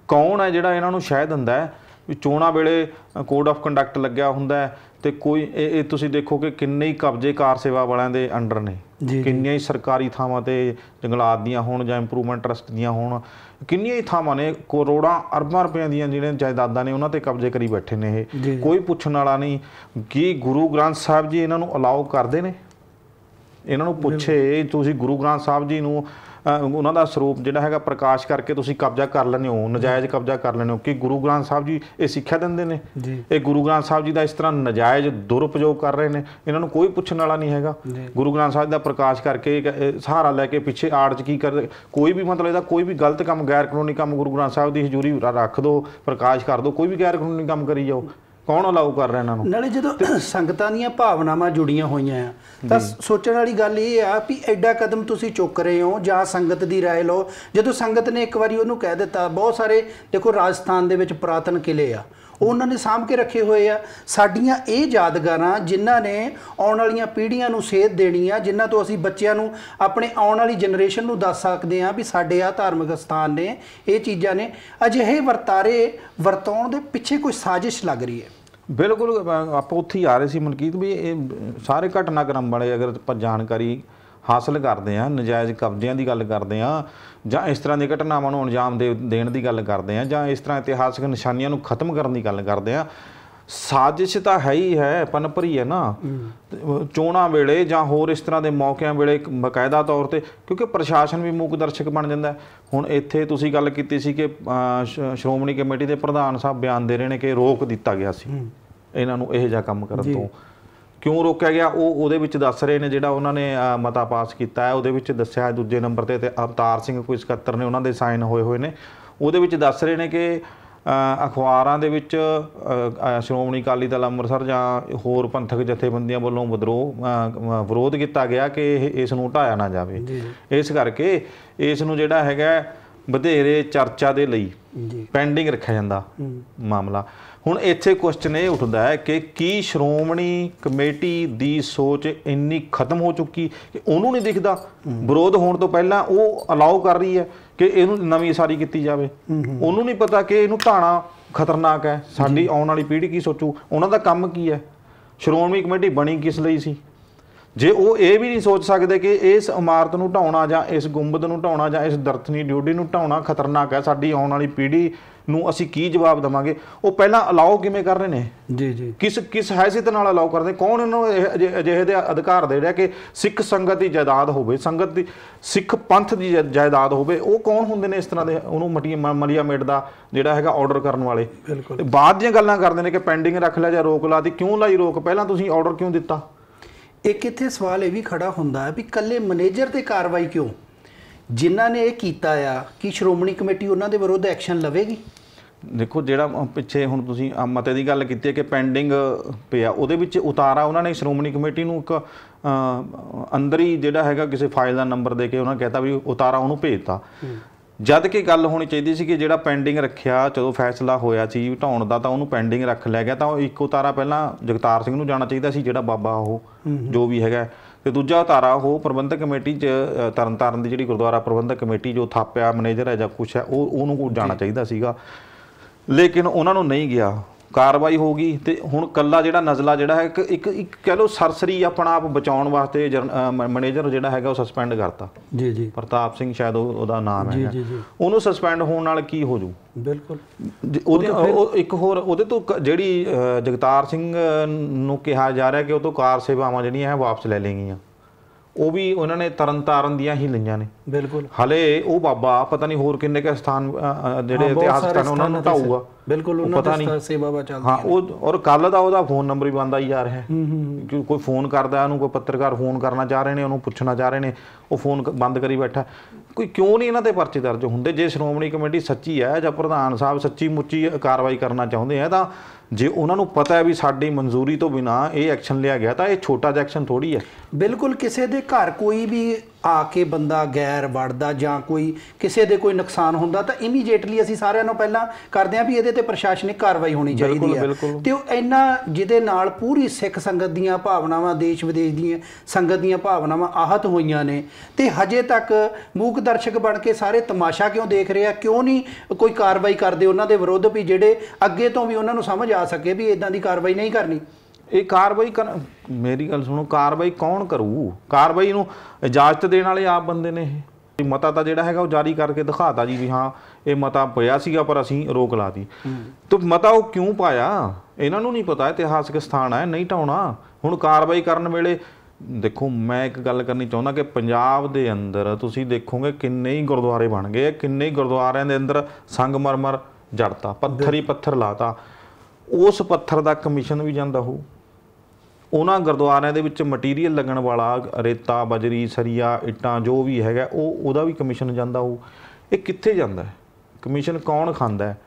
Speaker 2: ਕੌਣ ਹੈ ਜਿਹੜਾ ਇਹਨਾਂ ਨੂੰ ਸ਼ਾਇਦ ਦਿੰਦਾ ਹੈ? ਵੀ ਚੋਣਾਂ ਵੇਲੇ ਕੋਡ ਆਫ ਕੰਡਕਟ ਲੱਗਿਆ ਹੁੰਦਾ ਤੇ ਕੋਈ ਇਹ ਇਹ ਤੁਸੀਂ ਦੇਖੋ ਕਿ ਕਿੰਨੇ ਹੀ ਕਬਜ਼ੇ ਕਾਰ ਸੇਵਾ ਵਾਲਿਆਂ ਦੇ ਅੰਡਰ ਨੇ। ਕਿੰਨੀਆਂ ਹੀ ਸਰਕਾਰੀ ਥਾਵਾਂ ਤੇ ਜੰਗਲਾਤ ਦੀਆਂ ਹੋਣ ਜਾਂ ਇੰਪਰੂਵਮੈਂਟ ਟਰਸਟ ਦੀਆਂ ਹੋਣ ਕਿੰਨੀਆਂ ਹੀ ਥਾਵਾਂ ਨੇ ਕਰੋੜਾਂ ਅਰਬਾਂ ਰੁਪਈਆਂ ਦੀਆਂ ਜਿਹੜੀਆਂ ਜਾਇਦਾਦਾਂ ਨੇ ਉਹਨਾਂ ਤੇ ਕਬਜ਼ੇ ਕਰੀ ਬੈਠੇ ਨੇ ਇਹ। ਕੋਈ ਪੁੱਛਣ ਵਾਲਾ ਨਹੀਂ ਕੀ ਗੁਰੂ ਗ੍ਰੰਥ ਸਾਹਿਬ ਜੀ ਇਹਨਾਂ ਨੂੰ ਅਲਾਉ ਕਰਦੇ ਨੇ ਇਹਨਾਂ ਨੂੰ ਪੁੱਛੇ ਤੁਸੀਂ ਗੁਰੂ ਗ੍ਰੰਥ ਸਾਹਿਬ ਜੀ ਨੂੰ ਉਹਨਾਂ ਦਾ ਸਰੂਪ ਜਿਹੜਾ ਹੈਗਾ ਪ੍ਰਕਾਸ਼ ਕਰਕੇ ਤੁਸੀਂ ਕਬਜ਼ਾ ਕਰ ਲੈਂਦੇ ਹੋ ਨਜਾਇਜ਼ ਕਬਜ਼ਾ ਕਰ ਲੈਂਦੇ ਹੋ। ਕਿ ਗੁਰੂ ਗ੍ਰੰਥ ਸਾਹਿਬ ਜੀ ਇਹ ਸਿੱਖਿਆ ਦਿੰਦੇ ਨੇ? ਇਹ ਗੁਰੂ ਗ੍ਰੰਥ ਸਾਹਿਬ ਜੀ ਦਾ ਇਸ ਤਰ੍ਹਾਂ ਨਜਾਇਜ਼ ਦੁਰਉਪਯੋਗ ਕਰ ਰਹੇ ਨੇ? ਇਹਨਾਂ ਨੂੰ ਕੋਈ ਪੁੱਛਣ ਵਾਲਾ ਨਹੀਂ ਹੈਗਾ। ਗੁਰੂ ਗ੍ਰੰਥ ਸਾਹਿਬ ਦਾ ਪ੍ਰਕਾਸ਼ ਕਰਕੇ ਸਹਾਰਾ ਲੈ ਕੇ ਪਿੱਛੇ ਆੜ ਚ ਕੀ ਕਰਦੇ? ਕੋਈ ਵੀ ਮਤਲਬ ਇਹਦਾ ਕੋਈ ਵੀ ਗਲਤ ਕੰਮ ਗੈਰ ਕਾਨੂੰਨੀ ਕੰਮ ਗੁਰੂ ਗ੍ਰੰਥ ਸਾਹਿਬ ਦੀ ਹਜ਼ੂਰੀ ਰੱਖ ਦਿਓ ਪ੍ਰਕਾਸ਼ ਕਰ ਦਿਓ ਕੋਈ ਵੀ ਗੈਰ ਕਾਨੂੰਨੀ ਕੰਮ ਕਰੀ ਜਾਓ। ਕੌਣ ਅਲਾਉ ਕਰ ਰਿਹਾ ਇਹਨਾਂ ਨੂੰ
Speaker 1: ਨਾਲੇ ਜਦੋਂ ਸੰਗਤਾਂ ਦੀਆਂ ਭਾਵਨਾਵਾਂ ਜੁੜੀਆਂ ਹੋਈਆਂ ਆ ਤਾਂ ਸੋਚਣ ਵਾਲੀ ਗੱਲ ਇਹ ਆ ਵੀ ਐਡਾ ਕਦਮ ਤੁਸੀਂ ਚੁੱਕ ਰਹੇ ਹੋ ਜਾਂ ਸੰਗਤ ਦੀ رائے ਲਓ ਜਦੋਂ ਸੰਗਤ ਨੇ ਇੱਕ ਵਾਰੀ ਉਹਨੂੰ ਕਹਿ ਦਿੱਤਾ ਬਹੁਤ ਸਾਰੇ ਦੇਖੋ ਰਾਜਸਥਾਨ ਦੇ ਵਿੱਚ ਪੁਰਾਤਨ ਕਿਲੇ ਆ ਉਹ ਉਹਨਾਂ ਨੇ ਸਾਂਭ ਕੇ ਰੱਖੇ ਹੋਏ ਆ। ਸਾਡੀਆਂ ਇਹ ਯਾਦਗਾਰਾਂ ਜਿਨ੍ਹਾਂ ਨੇ ਆਉਣ ਵਾਲੀਆਂ ਪੀੜ੍ਹੀਆਂ ਨੂੰ ਸੇਧ ਦੇਣੀ ਆ ਜਿਨ੍ਹਾਂ ਤੋਂ ਅਸੀਂ ਬੱਚਿਆਂ ਨੂੰ ਆਪਣੇ ਆਉਣ ਵਾਲੀ ਜਨਰੇਸ਼ਨ ਨੂੰ ਦੱਸ ਸਕਦੇ ਆ ਵੀ ਸਾਡੇ ਆ ਧਾਰਮਿਕ ਸਥਾਨ ਨੇ, ਇਹ ਚੀਜ਼ਾਂ ਨੇ। ਅਜਿਹੇ ਵਰਤਾਰੇ ਵਰਤਾਉਣ ਦੇ ਪਿੱਛੇ ਕੋਈ ਸਾਜ਼ਿਸ਼ ਲੱਗ ਰਹੀ ਹੈ?
Speaker 2: ਬਿਲਕੁਲ ਆਪਾਂ ਉੱਥੇ ਹੀ ਆ ਰਹੇ ਸੀ ਮਨਕੀਤ ਵੀ ਇਹ ਸਾਰੇ ਘਟਨਾਕ੍ਰਮ ਵਾਲੇ ਅਗਰ ਆਪਾਂ ਜਾਣਕਾਰੀ ਹਾਸਲ ਕਰਦੇ ਆ ਨਜਾਇਜ਼ ਕਬਜ਼ਿਆਂ ਦੀ ਗੱਲ ਕਰਦੇ ਆ ਜਾਂ ਇਸ ਤਰ੍ਹਾਂ ਦੀ ਘਟਨਾਵਾਂ ਨੂੰ ਅੰਜਾਮ ਦੇਣ ਦੀ ਗੱਲ ਕਰਦੇ ਆ ਜਾਂ ਇਸ ਤਰ੍ਹਾਂ ਇਤਿਹਾਸਕ ਨਿਸ਼ਾਨੀਆਂ ਨੂੰ ਖਤਮ ਕਰਨ ਦੀ ਗੱਲ ਕਰਦੇ ਆ ਸਾਜ਼ਿਸ਼ ਤਾਂ ਹੈ ਹੀ ਹੈ ਪਨਪਰੀ ਹੈ ਨਾ। ਚੋਣਾਂ ਵੇਲੇ ਜਾਂ ਹੋਰ ਇਸ ਤਰ੍ਹਾਂ ਦੇ ਮੌਕਿਆਂ ਵੇਲੇ ਬਕਾਇਦਾ ਤੌਰ ਤੇ ਕਿਉਂਕਿ ਪ੍ਰਸ਼ਾਸਨ ਵੀ ਮੂਕ ਦਰਸ਼ਕ ਬਣ ਜਾਂਦਾ। ਹੁਣ ਇੱਥੇ ਤੁਸੀਂ ਗੱਲ ਕੀਤੀ ਸੀ ਕਿ ਸ਼੍ਰੋਮਣੀ ਕਮੇਟੀ ਦੇ ਪ੍ਰਧਾਨ ਸਾਹਿਬ ਬਿਆਨ ਦੇ ਰਹੇ ਨੇ ਕਿ ਰੋਕ ਦਿੱਤਾ ਗਿਆ ਸੀ। ਇਹਨਾਂ ਨੂੰ ਇਹ ਜਿਹਾ ਕੰਮ ਕਰਨ ਤੋਂ। ਕਿਉਂ ਰੋਕਿਆ ਗਿਆ? ਉਹ ਉਹਦੇ ਵਿੱਚ ਦੱਸ ਰਹੇ ਨੇ ਜਿਹੜਾ ਉਹਨਾਂ ਨੇ ਮਤਾ ਪਾਸ ਕੀਤਾ ਹੈ। ਉਹਦੇ ਵਿੱਚ ਦੱਸਿਆ ਹੈ ਦੂਜੇ ਨੰਬਰ ਤੇ ਤੇ ਅਵਤਾਰ ਸਿੰਘ ਕੋਈ ਸਕੱਤਰ ਨੇ ਉਹਨਾਂ ਦੇ ਸਾਈਨ ਹੋਏ ਹੋਏ ਨੇ। ਉਹਦੇ ਵਿੱਚ ਦੱਸ ਰਹੇ ਨੇ ਕਿ ਅਖਬਾਰਾਂ ਦੇ ਵਿੱਚ ਸ਼੍ਰੋਮਣੀ ਅਕਾਲੀ ਦਲ ਅੰਮ੍ਰਿਤਸਰ ਜਾਂ ਹੋਰ ਪੰਥਕ ਜਥੇਬੰਦੀਆਂ ਵੱਲੋਂ ਵਿਦਰੋਹ ਵਿਰੋਧ ਕੀਤਾ ਗਿਆ ਕਿ ਇਹ ਇਸ ਨੂੰ ਢਾਇਆ ਨਾ ਜਾਵੇ। ਇਸ ਕਰਕੇ ਇਸ ਨੂੰ ਜਿਹੜਾ ਹੈਗਾ ਵਧੇਰੇ ਚਰਚਾ ਦੇ ਲਈ ਪੈਂਡਿੰਗ ਰੱਖਿਆ ਜਾਂਦਾ ਮਾਮਲਾ। ਹੁਣ ਇੱਥੇ ਕੁਐਸਚਨ ਇਹ ਉੱਠਦਾ ਹੈ ਕਿ ਕੀ ਸ਼੍ਰੋਮਣੀ ਕਮੇਟੀ ਦੀ ਸੋਚ ਇੰਨੀ ਖਤਮ ਹੋ ਚੁੱਕੀ ਕਿ ਉਹਨੂੰ ਨਹੀਂ ਦਿਖਦਾ? ਵਿਰੋਧ ਹੋਣ ਤੋਂ ਪਹਿਲਾਂ ਉਹ ਅਲਾਉ ਕਰ ਰਹੀ ਹੈ ਕਿ ਇਹਨੂੰ ਨਵੀਂ ਸਾਰੀ ਕੀਤੀ ਜਾਵੇ। ਉਹਨੂੰ ਨਹੀਂ ਪਤਾ ਕਿ ਇਹਨੂੰ ਢਾਣਾ ਖਤਰਨਾਕ ਹੈ। ਸਾਡੀ ਆਉਣ ਵਾਲੀ ਪੀੜ੍ਹੀ ਕੀ ਸੋਚੂ? ਉਹਨਾਂ ਦਾ ਕੰਮ ਕੀ ਹੈ? ਸ਼੍ਰੋਮਣੀ ਕਮੇਟੀ ਬਣੀ ਕਿਸ ਲਈ ਸੀ? ਜੇ ਉਹ ਇਹ ਵੀ ਨਹੀਂ ਸੋਚ ਸਕਦੇ ਕਿ ਇਸ ਇਮਾਰਤ ਨੂੰ ਢਾਉਣਾ ਜਾਂ ਇਸ ਗੁੰਬਦ ਨੂੰ ਢਾਉਣਾ ਜਾਂ ਇਸ ਦਰਥਨੀ ਡਿਊਟੀ ਨੂੰ ਢਾਉਣਾ ਖਤਰਨਾਕ ਹੈ ਸਾਡੀ ਆਉਣ ਵਾਲੀ ਪੀੜ੍ਹੀ ਨੂੰ ਅਸੀਂ ਕੀ ਜਵਾਬ ਦੇਵਾਂਗੇ? ਉਹ ਪਹਿਲਾਂ ਅਲਾਉ ਕਿਵੇਂ ਕਰ ਰਹੇ ਨੇ?
Speaker 1: ਜੀ ਜੀ।
Speaker 2: ਕਿਸ ਕਿਸ ਹੈਸੀਅਤ ਨਾਲ ਅਲਾਉ ਕਰਦੇ ਕੌਣ ਇਹਨਾਂ ਨੂੰ ਅਜਿਹੇ ਦੇ ਅਧਿਕਾਰ ਦੇ ਰਿਹਾ ਕਿ ਸਿੱਖ ਸੰਗਤ ਦੀ ਜਾਇਦਾਦ ਹੋਵੇ ਸੰਗਤ ਦੀ ਸਿੱਖ ਪੰਥ ਦੀ ਜਾਇਦਾਦ ਹੋਵੇ ਉਹ ਕੌਣ ਹੁੰਦੇ ਨੇ ਇਸ ਤਰ੍ਹਾਂ ਦੇ ਉਹਨੂੰ ਮਟੀਆਂ ਮਲੀਆ ਮੇਟ ਦਾ ਜਿਹੜਾ ਹੈਗਾ ਆਰਡਰ ਕਰਨ ਵਾਲੇ? ਬਾਅਦ ਦੀਆਂ ਗੱਲਾਂ ਕਰਦੇ ਨੇ ਕਿ ਪੈਂਡਿੰਗ ਰੱਖ ਲਿਆ ਜਾਂ ਰੋਕ ਲਾਤੀ ਕਿਉਂ ਲਾਈ ਰੋਕ? ਪਹਿਲਾਂ ਤੁਸੀਂ ਆਰਡਰ ਕਿਉਂ ਦਿੱਤਾ?
Speaker 1: ਇੱਕ ਇੱਥੇ ਸਵਾਲ ਇਹ ਵੀ ਖੜਾ ਹੁੰਦਾ ਹੈ ਵੀ ਕੱਲੇ ਮੈਨੇਜਰ ਤੇ ਕਾਰਵਾਈ ਕਿਉਂ? ਜਿਨ੍ਹਾਂ ਨੇ ਇਹ ਕੀਤਾ ਆ ਕਿ ਸ਼੍ਰੋਮਣੀ ਕਮੇਟੀ ਉਹਨਾਂ ਦੇ ਵਿਰੁੱਧ ਐਕਸ਼ਨ ਲਵੇਗੀ?
Speaker 2: ਦੇਖੋ ਜਿਹੜਾ ਪਿੱਛੇ ਹੁਣ ਤੁਸੀਂ ਮਤੇ ਦੀ ਗੱਲ ਕੀਤੀ ਹੈ ਕਿ ਪੈਂਡਿੰਗ ਪਿਆ ਉਹਦੇ ਵਿੱਚ ਉਤਾਰਾ ਉਹਨਾਂ ਨੇ ਸ਼੍ਰੋਮਣੀ ਕਮੇਟੀ ਨੂੰ ਇੱਕ ਅੰਦਰ ਹੀ ਜਿਹੜਾ ਹੈਗਾ ਕਿਸੇ ਫਾਈਲ ਦਾ ਨੰਬਰ ਦੇ ਕੇ ਉਹਨਾਂ ਕਹਿਤਾ ਵੀ ਉਤਾਰਾ ਉਹਨੂੰ ਭੇਜਤਾ। ਜਦ ਕਿ ਗੱਲ ਹੋਣੀ ਚਾਹੀਦੀ ਸੀ ਕਿ ਜਿਹੜਾ ਪੈਂਡਿੰਗ ਰੱਖਿਆ ਜਦੋਂ ਫੈਸਲਾ ਹੋਇਆ ਸੀ ਢਾਉਣ ਦਾ ਤਾਂ ਉਹਨੂੰ ਪੈਂਡਿੰਗ ਰੱਖ ਲਿਆ ਗਿਆ ਤਾਂ ਉਹ ਇੱਕ ਉਤਾਰਾ ਪਹਿਲਾਂ ਜਗਤਾਰ ਸਿੰਘ ਨੂੰ ਜਾਣਾ ਚਾਹੀਦਾ ਸੀ ਜਿਹੜਾ ਬਾਬਾ ਉਹ ਜੋ ਵੀ ਹੈਗਾ। ਤੇ ਦੂਜਾ ਉਤਾਰਾ ਉਹ ਪ੍ਰਬੰਧਕ ਕਮੇਟੀ ਚ ਤਰਨਤਾਰਨ ਦੀ ਜਿਹੜੀ ਗੁਰਦੁਆਰਾ ਪ੍ਰਬੰਧਕ ਕਮੇਟੀ ਜੋ ਥਾਪਿਆ ਮੈਨੇਜਰ ਹੈ ਜਾਂ ਕੁਛ ਹੈ ਉਹ ਉਹਨੂੰ ਜਾਣਾ ਚਾਹੀਦਾ ਸੀਗਾ। ਲੇਕਿਨ ਉਹਨਾਂ ਨੂੰ ਨਹੀਂ ਗਿਆ। ਕਾਰਵਾਈ ਹੋ ਗਈ ਤੇ ਹੁਣ ਕੱਲਾ ਜਿਹੜਾ ਨਜ਼ਲਾ ਜਿਹੜਾ ਹੈ ਇੱਕ ਇੱਕ ਕਹਿ ਲਓ ਸਰਸਰੀ ਆਪਣਾ ਆਪ ਬਚਾਉਣ ਵਾਸਤੇ ਮੈਨੇਜਰ ਜਿਹੜਾ ਹੈਗਾ ਉਹ ਸਸਪੈਂਡ ਕਰਤਾ।
Speaker 1: ਜੀ ਜੀ।
Speaker 2: ਪ੍ਰਤਾਪ ਸਿੰਘ ਸ਼ਾਇਦ ਉਹ- ਉਹਦਾ ਨਾਮ ਹੈ
Speaker 1: ਜੀ ਜੀ।
Speaker 2: ਉਹਨੂੰ ਸਸਪੈਂਡ ਹੋਣ ਨਾਲ ਕੀ ਹੋ ਜੂ
Speaker 1: ਬਿਲਕੁਲ।
Speaker 2: ਉਹਦੇ ਉਹ ਇੱਕ ਹੋਰ ਉਹਦੇ ਤੋਂ ਜਿਹੜੀ ਜਗਤਾਰ ਸਿੰਘ ਨੂੰ ਕਿਹਾ ਜਾ ਰਿਹਾ ਕਿ ਉਹ ਤੋਂ ਕਾਰ ਸੇਵਾਵਾਂ ਜਿਹੜੀਆਂ ਹੈ ਵਾਪਸ ਲੈ ਲੇਗੀਆਂ ਉਹ ਵੀ ਉਹਨਾਂ ਨੇ ਤਰਨਤਾਰਨ ਦੀਆਂ ਹੀ ਲਈਆਂ ਨੇ।
Speaker 1: ਬਿਲਕੁਲ।
Speaker 2: ਹਲੇ ਉਹ ਬਾਬਾ ਪਤਾ ਨਹੀਂ ਹੋਰ ਕਿੰਨੇ ਕੁ ਸਥਾਨ ਜਿਹੜੇ
Speaker 1: ਹਾਂ,
Speaker 2: ਇਤਿਹਾਸਕ ਸਥਾਨ ਉਹਨਾਂ ਨੂੰ ਢਾਊਗਾ
Speaker 1: ਬਿਲਕੁਲ
Speaker 2: ਉਹ
Speaker 1: ਉਹਨਾਂ ਦੀ
Speaker 2: ਨਹੀਂ।
Speaker 1: ਸੇਵਾਵਾਂ ਚੱਲਦੀ
Speaker 2: ਹਾਂ ਉਹ ਔਰ ਕੱਲ ਦਾ ਉਹਦਾ ਫੋਨ ਨੰਬਰ ਵੀ ਬੰਦ ਆਈ ਜਾ ਰਿਹਾ ਹੈ
Speaker 1: ਹੂੰ ਹੂੰ।
Speaker 2: ਕਿ ਕੋਈ ਫੋਨ ਕਰਦਾ ਉਹਨੂੰ ਕੋਈ ਪੱਤਰਕਾਰ ਫੋਨ ਕਰਨਾ ਚਾਹ ਰਹੇ ਨੇ ਉਹਨੂੰ ਪੁੱਛਣਾ ਚਾਹ ਰਹੇ ਨੇ ਉਹ ਫੋਨ ਬੰਦ ਕਰੀ ਬੈਠਾ। ਕੋਈ ਕਿਉਂ ਨਹੀਂ ਇਹਨਾਂ ਤੇ ਪਰਚੇ ਦਰਜ ਹੁੰਦੇ? ਜੇ ਸ਼੍ਰੋਮਣੀ ਕਮੇਟੀ ਸੱਚੀ ਹੈ ਜਾਂ ਪ੍ਰਧਾਨ ਸਾਹਿਬ ਸੱਚੀ ਮੁੱਚੀ ਕਾਰਵਾਈ ਕਰਨਾ ਚਾਹੁੰਦੇ ਆ ਤਾਂ ਜੇ ਉਹਨਾਂ ਨੂੰ ਪਤਾ ਹੈ ਵੀ ਸਾਡੀ ਮਨਜ਼ੂਰੀ ਤੋਂ ਬਿਨਾ ਇਹ ਐਕਸ਼ਨ ਲਿਆ ਗਿਆ ਤਾਂ ਇਹ ਛੋਟਾ ਜਿਹਾ ਐਕਸ਼ਨ ਥੋੜੀ ਹੈ।
Speaker 1: ਬਿਲਕੁਲ ਕਿਸੇ ਦੇ ਘਰ ਕੋਈ ਵੀ ਆ ਕੇ ਬੰਦਾ ਗੈਰ ਵੜਦਾ ਜਾਂ ਕੋਈ ਕਿਸੇ ਦੇ ਕੋਈ ਨੁਕਸਾਨ ਹੁੰਦਾ ਤਾਂ ਇਮੀਡੀਏਟਲੀ ਅਸੀਂ ਸਾਰਿਆਂ ਨੂੰ ਪਹਿਲਾਂ ਕਰਦੇ ਹਾਂ ਵੀ ਇਹਦੇ ਤੇ ਪ੍ਰਸ਼ਾਸਨਿਕ ਕਾਰਵਾਈ ਹੋਣੀ ਚਾਹੀਦੀ ਹੈ। ਤੇ ਉਹ ਇੰਨਾ ਜਿਹਦੇ ਨਾਲ ਪੂਰੀ ਸਿੱਖ ਸੰਗਤ ਦੀਆਂ ਭਾਵਨਾਵਾਂ ਦੇਸ਼ ਵਿਦੇਸ਼ ਦੀਆਂ ਸੰਗਤ ਦੀਆਂ ਭਾਵਨਾਵਾਂ ਆਹਤ ਹੋਈਆਂ ਨੇ ਤੇ ਹਜੇ ਤੱਕ ਮੂਕ ਦਰਸ਼ਕ ਬਣ ਕੇ ਸਾਰੇ ਤਮਾਸ਼ਾ ਕਿਉਂ ਦੇਖ ਰਹੇ ਆ? ਕਿਉਂ ਨਹੀਂ ਕੋਈ ਕਾਰਵਾਈ ਕਰਦੇ ਉਹਨਾਂ ਦੇ ਵਿਰੁੱਧ ਵੀ ਜਿਹੜੇ ਅੱਗੇ ਤੋਂ ਵੀ ਉਹਨਾਂ ਨੂੰ ਸਮਝ ਆ ਸਕੇ ਵੀ ਇਦਾਂ ਦੀ ਕਾਰਵਾਈ ਨਹੀਂ ਕਰਨੀ।
Speaker 2: ਇਹ ਕਾਰਵਾਈ ਕਰ ਮੇਰੀ ਗੱਲ ਸੁਣੋ ਕਾਰਵਾਈ ਕੌਣ ਕਰੂ? ਕਾਰਵਾਈ ਨੂੰ ਇਜਾਜ਼ਤ ਦੇਣ ਵਾਲੇ ਆਪ ਬੰਦੇ ਨੇ ਇਹ। ਮਤਾ ਤਾਂ ਜਿਹੜਾ ਹੈਗਾ ਉਹ ਜਾਰੀ ਕਰਕੇ ਦਿਖਾਤਾ ਜੀ ਵੀ ਹਾਂ ਇਹ ਮਤਾ ਪਿਆ ਸੀਗਾ ਪਰ ਅਸੀਂ ਰੋਕ ਲਾਤੀ। ਤੇ ਮਤਾ ਉਹ ਕਿਉਂ ਪਾਇਆ? ਇਹਨਾਂ ਨੂੰ ਨਹੀਂ ਪਤਾ ਇਤਿਹਾਸਕ ਸਥਾਨ ਹੈ ਨਹੀਂ ਢਾਉਣਾ ਹੁਣ ਕਾਰਵਾਈ ਕਰਨ ਵੇਲੇ ਦੇਖੋ ਮੈਂ ਇੱਕ ਗੱਲ ਕਰਨੀ ਚਾਹੁੰਦਾ ਕਿ ਪੰਜਾਬ ਦੇ ਅੰਦਰ ਤੁਸੀਂ ਦੇਖੋਗੇ ਕਿੰਨੇ ਹੀ ਗੁਰਦੁਆਰੇ ਬਣ ਗਏ ਕਿੰਨੇ ਹੀ ਗੁਰਦੁਆਰਿਆਂ ਦੇ ਅੰਦਰ ਸੰਗਮਰਮਰ ਜੜਤਾ ਪੱਥਰ ਹੀ ਪੱਥਰ ਲਾਤਾ। ਉਸ ਪੱਥਰ ਦਾ ਕਮਿਸ਼ਨ ਵੀ ਜਾਂਦਾ ਹੋਊ। ਉਹਨਾਂ ਗੁਰਦੁਆਰਿਆਂ ਦੇ ਵਿੱਚ ਮਟੀਰੀਅਲ ਲੱਗਣ ਵਾਲਾ ਰੇਤਾ, ਬਜਰੀ, ਸਰੀਆ, ਇੱਟਾਂ ਜੋ ਵੀ ਹੈਗਾ, ਉਹ ਉਹਦਾ ਵੀ ਕਮਿਸ਼ਨ ਜਾਂਦਾ ਹੋਊ। ਇਹ ਕਿੱਥੇ ਜਾਂਦਾ ਕਮਿਸ਼ਨ ਕੌਣ ਖਾਂਦਾ ਹੈ?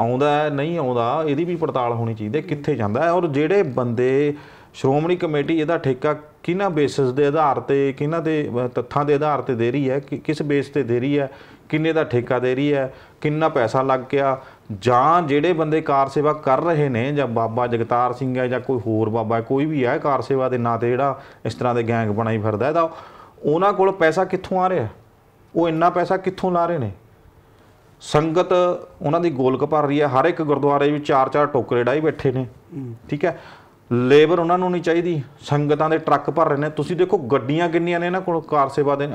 Speaker 2: ਆਉਂਦਾ ਹੈ, ਨਹੀਂ ਆਉਂਦਾ, ਇਹਦੀ ਵੀ ਪੜਤਾਲ ਹੋਣੀ ਚਾਹੀਦੀ ਹੈ ਕਿੱਥੇ ਜਾਂਦਾ ਹੈ। ਔਰ ਜਿਹੜੇ ਬੰਦੇ ਸ਼੍ਰੋਮਣੀ ਕਮੇਟੀ ਇਹਦਾ ਠੇਕਾ ਕਿਹਨਾਂ ਬੇਸਿਸ ਦੇ ਆਧਾਰ ਤੇ, ਕਿਹਨਾਂ ਦੇ ਤੱਥਾਂ ਦੇ ਆਧਾਰ ਤੇ ਦੇ ਰਹੀ ਹੈ, ਕਿ, ਕਿਸ ਬੇਸ ਤੇ ਦੇ ਰਹੀ ਹੈ, ਕਿੰਨੇ ਦਾ ਠੇਕਾ ਦੇ ਰਹੀ ਹੈ, ਕਿੰਨਾ ਪੈਸਾ ਲੱਗ ਗਿਆ ਜਾਂ ਜਿਹੜੇ ਬੰਦੇ ਕਾਰ ਸੇਵਾ ਕਰ ਰਹੇ ਨੇ ਜਾਂ ਬਾਬਾ ਜਗਤਾਰ ਸਿੰਘ ਹੈ ਜਾਂ ਕੋਈ ਹੋਰ ਬਾਬਾ ਹੈ, ਕੋਈ ਵੀ ਹੈ ਕਾਰ ਸੇਵਾ ਦੇ ਨਾਂ ਤੇ ਜਿਹੜਾ ਇਸ ਤਰ੍ਹਾਂ ਦੇ ਗੈਂਗ ਬਣਾਈ ਫਿਰਦਾ ਹੈ ਤਾਂ ਉਹਨਾਂ ਕੋਲ ਪੈਸਾ ਕਿੱਥੋਂ ਆ ਰਿਹਾ? ਉਹ ਇੰਨਾ ਪੈਸਾ ਕਿੱਥੋਂ ਲਾ ਰਹੇ ਨੇ? ਸੰਗਤ ਉਹਨਾਂ ਦੀ ਗੋਲਕ ਭਰ ਰਹੀ ਹੈ ਹਰ ਇੱਕ ਗੁਰਦੁਆਰੇ ਵਿੱਚ ਚਾਰ ਚਾਰ ਟੋਕਰੇ ਡਾਈ ਬੈਠੇ ਨੇ ਠੀਕ ਹੈ? ਲੇਬਰ ਉਹਨਾਂ ਨੂੰ ਨਹੀਂ ਚਾਹੀਦੀ ਸੰਗਤਾਂ ਦੇ ਟਰੱਕ ਭਰ ਰਹੇ ਨੇ। ਤੁਸੀਂ ਦੇਖੋ ਗੱਡੀਆਂ ਕਿੰਨੀਆਂ ਨੇ ਇਹਨਾਂ ਕੋਲ ਕਾਰ ਸੇਵਾ ਦੇ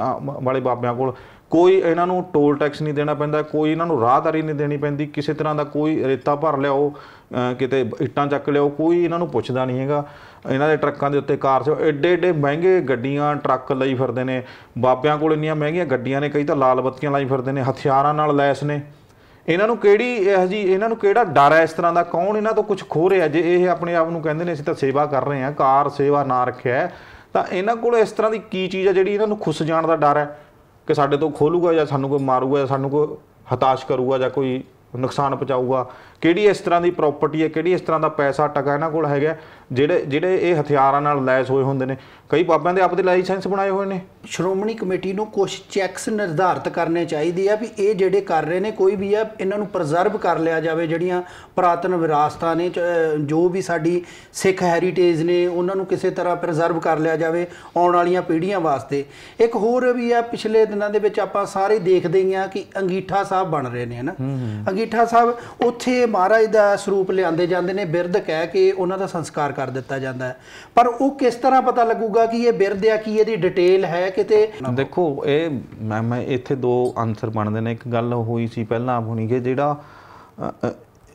Speaker 2: ਵਾਲੇ ਬਾਬਿਆਂ ਕੋਲ। ਕੋਈ ਇਹਨਾਂ ਨੂੰ ਟੋਲ ਟੈਕਸ ਨਹੀਂ ਦੇਣਾ ਪੈਂਦਾ, ਕੋਈ ਇਹਨਾਂ ਨੂੰ ਰਾਹਦਾਰੀ ਨਹੀਂ ਦੇਣੀ ਪੈਂਦੀ, ਕਿਸੇ ਤਰ੍ਹਾਂ ਦਾ ਕੋਈ ਰੇਤਾ ਭਰ ਲਿਆਓ ਕਿਤੇ ਇੱਟਾਂ ਚੱਕ ਲਿਆਓ, ਕੋਈ ਇਹਨਾਂ ਨੂੰ ਪੁੱਛਦਾ ਨਹੀਂ ਹੈਗਾ। ਇਹਨਾਂ ਦੇ ਟਰੱਕਾਂ ਦੇ ਉੱਤੇ ਕਾਰ ਸੇਵਾ ਐਡੇ ਐਡੇ ਮਹਿੰਗੇ ਗੱਡੀਆਂ, ਟਰੱਕ ਲਈ ਫਿਰਦੇ ਨੇ। ਬਾਬਿਆਂ ਕੋਲ ਇੰਨੀਆਂ ਮਹਿੰਗੀਆਂ ਗੱਡੀਆਂ ਨੇ, ਕਈ ਤਾਂ ਲਾਲ ਬੱਤੀਆਂ ਲਾਈ ਫਿਰਦੇ ਨੇ, ਹਥਿਆਰਾਂ ਨਾਲ ਲੈਸ ਨੇ। ਇਹਨਾਂ ਨੂੰ ਕਿਹੜੀ ਇਹ ਜੀ ਇਹਨਾਂ ਨੂੰ ਕਿਹੜਾ ਡਰ ਹੈ ਇਸ ਤਰ੍ਹਾਂ ਦਾ? ਕੌਣ ਇਹਨਾਂ ਤੋਂ ਕੁਝ ਖੋ ਰਿਹਾ? ਜੇ ਇਹ ਆਪਣੇ ਆਪ ਨੂੰ ਕਹਿੰਦੇ ਨੇ, ਅਸੀਂ ਤਾਂ ਸੇਵਾ ਕਰ ਰਹੇ ਹਾਂ, ਕਾਰ ਸੇਵਾ ਨਾ ਰੱਖਿਆ ਤਾਂ ਇਹਨਾਂ ਕੋਲ ਇਸ ਤਰ੍ਹਾਂ ਦੀ ਕੀ ਚੀਜ਼ ਹੈ ਜਿਹੜੀ ਇਹਨਾਂ ਨੂੰ ਖੁੱਸ ਜਾਣ ਦਾ ਡਰ ਹੈ? ਕਿ ਸਾਡੇ ਤੋਂ ਖੋਲੂਗਾ ਜਾਂ ਸਾਨੂੰ ਕੋਈ ਮਾਰੂਗਾ ਜਾਂ ਸਾਨੂੰ ਕੋਈ ਹਤਾਸ਼ ਕਰੂਗਾ ਜਾਂ ਕੋਈ ਨੁਕਸਾਨ ਪਹੁੰਚਾਊਗਾ ਕਿਹੜੀ ਇਸ ਤਰ੍ਹਾਂ ਦੀ ਪ੍ਰਾਪਰਟੀ ਹੈ ਕਿਹੜੀ ਇਸ ਤਰ੍ਹਾਂ ਦਾ ਪੈਸਾ ਟਕਾ ਇਹਨਾਂ ਕੋਲ ਹੈਗਾ ਜਿਹੜੇ ਜਿਹੜੇ ਇਹ ਹਥਿਆਰਾਂ ਨਾਲ ਲੈਸ ਹੋਏ ਹੁੰਦੇ ਨੇ। ਕਈ ਬਾਬਿਆਂ ਦੇ ਆਪਦੇ ਲਾਇਸੈਂਸ ਬਣਾਏ ਹੋਏ ਨੇ।
Speaker 1: ਸ਼੍ਰੋਮਣੀ ਕਮੇਟੀ ਨੂੰ ਕੁਝ ਚੈੱਕਸ ਨਿਰਧਾਰਤ ਕਰਨੇ ਚਾਹੀਦੇ ਆ ਵੀ ਇਹ ਜਿਹੜੇ ਕਰ ਰਹੇ ਨੇ ਕੋਈ ਵੀ ਆ ਇਹਨਾਂ ਨੂੰ ਪ੍ਰੀਜ਼ਰਵ ਕਰ ਲਿਆ ਜਾਵੇ ਜਿਹੜੀਆਂ ਪੁਰਾਤਨ ਵਿਰਾਸਤਾਂ ਨੇ ਜੋ ਵੀ ਸਾਡੀ ਸਿੱਖ ਹੈਰੀਟੇਜ ਨੇ ਉਹਨਾਂ ਨੂੰ ਕਿਸੇ ਤਰ੍ਹਾਂ ਪ੍ਰੀਜ਼ਰਵ ਕਰ ਲਿਆ ਜਾਵੇ ਆਉਣ ਵਾਲੀਆਂ ਪੀੜ੍ਹੀਆਂ ਵਾਸਤੇ। ਇੱਕ ਹੋਰ ਵੀ ਆ ਪਿਛਲੇ ਦਿਨਾਂ ਦੇ ਵਿੱਚ ਆਪਾਂ ਸਾਰੇ ਦੇਖਦੇ ਹੀ ਕਿ ਅੰਗੀਠਾ ਸਾਹਿਬ ਬਣ ਰਹੇ ਨੇ ਹਨਾ? ਅੰਗੀਠਾ ਸਾਹਿਬ ਉੱਥੇ ਮਹਾਰਾਜ ਦਾ ਸਰੂਪ ਲਿਆਂਦੇ ਜਾਂਦੇ ਨੇ ਬਿਰਧ ਕਹਿ ਕੇ ਉਹਨਾਂ ਦਾ ਸੰਸਕਾਰ ਕਰ ਦਿੱਤਾ ਜਾਂਦਾ ਹੈ। ਪਰ ਉਹ ਕਿਸ ਤਰ੍ਹਾਂ ਪਤਾ ਲੱਗੂਗਾ ਕਿ ਇਹ ਬਿਰਧ ਆ ਕੀ ਇਹਦੀ ਡਿਟੇਲ ਹੈ ਕਿਤੇ?
Speaker 2: ਦੇਖੋ ਇਹ ਮੈਂ ਮੈਂ ਇੱਥੇ ਦੋ ਆਨਸਰ ਬਣਦੇ ਨੇ। ਇੱਕ ਗੱਲ ਹੋਈ ਸੀ ਪਹਿਲਾਂ ਹੋਣੀ ਕਿ ਜਿਹੜਾ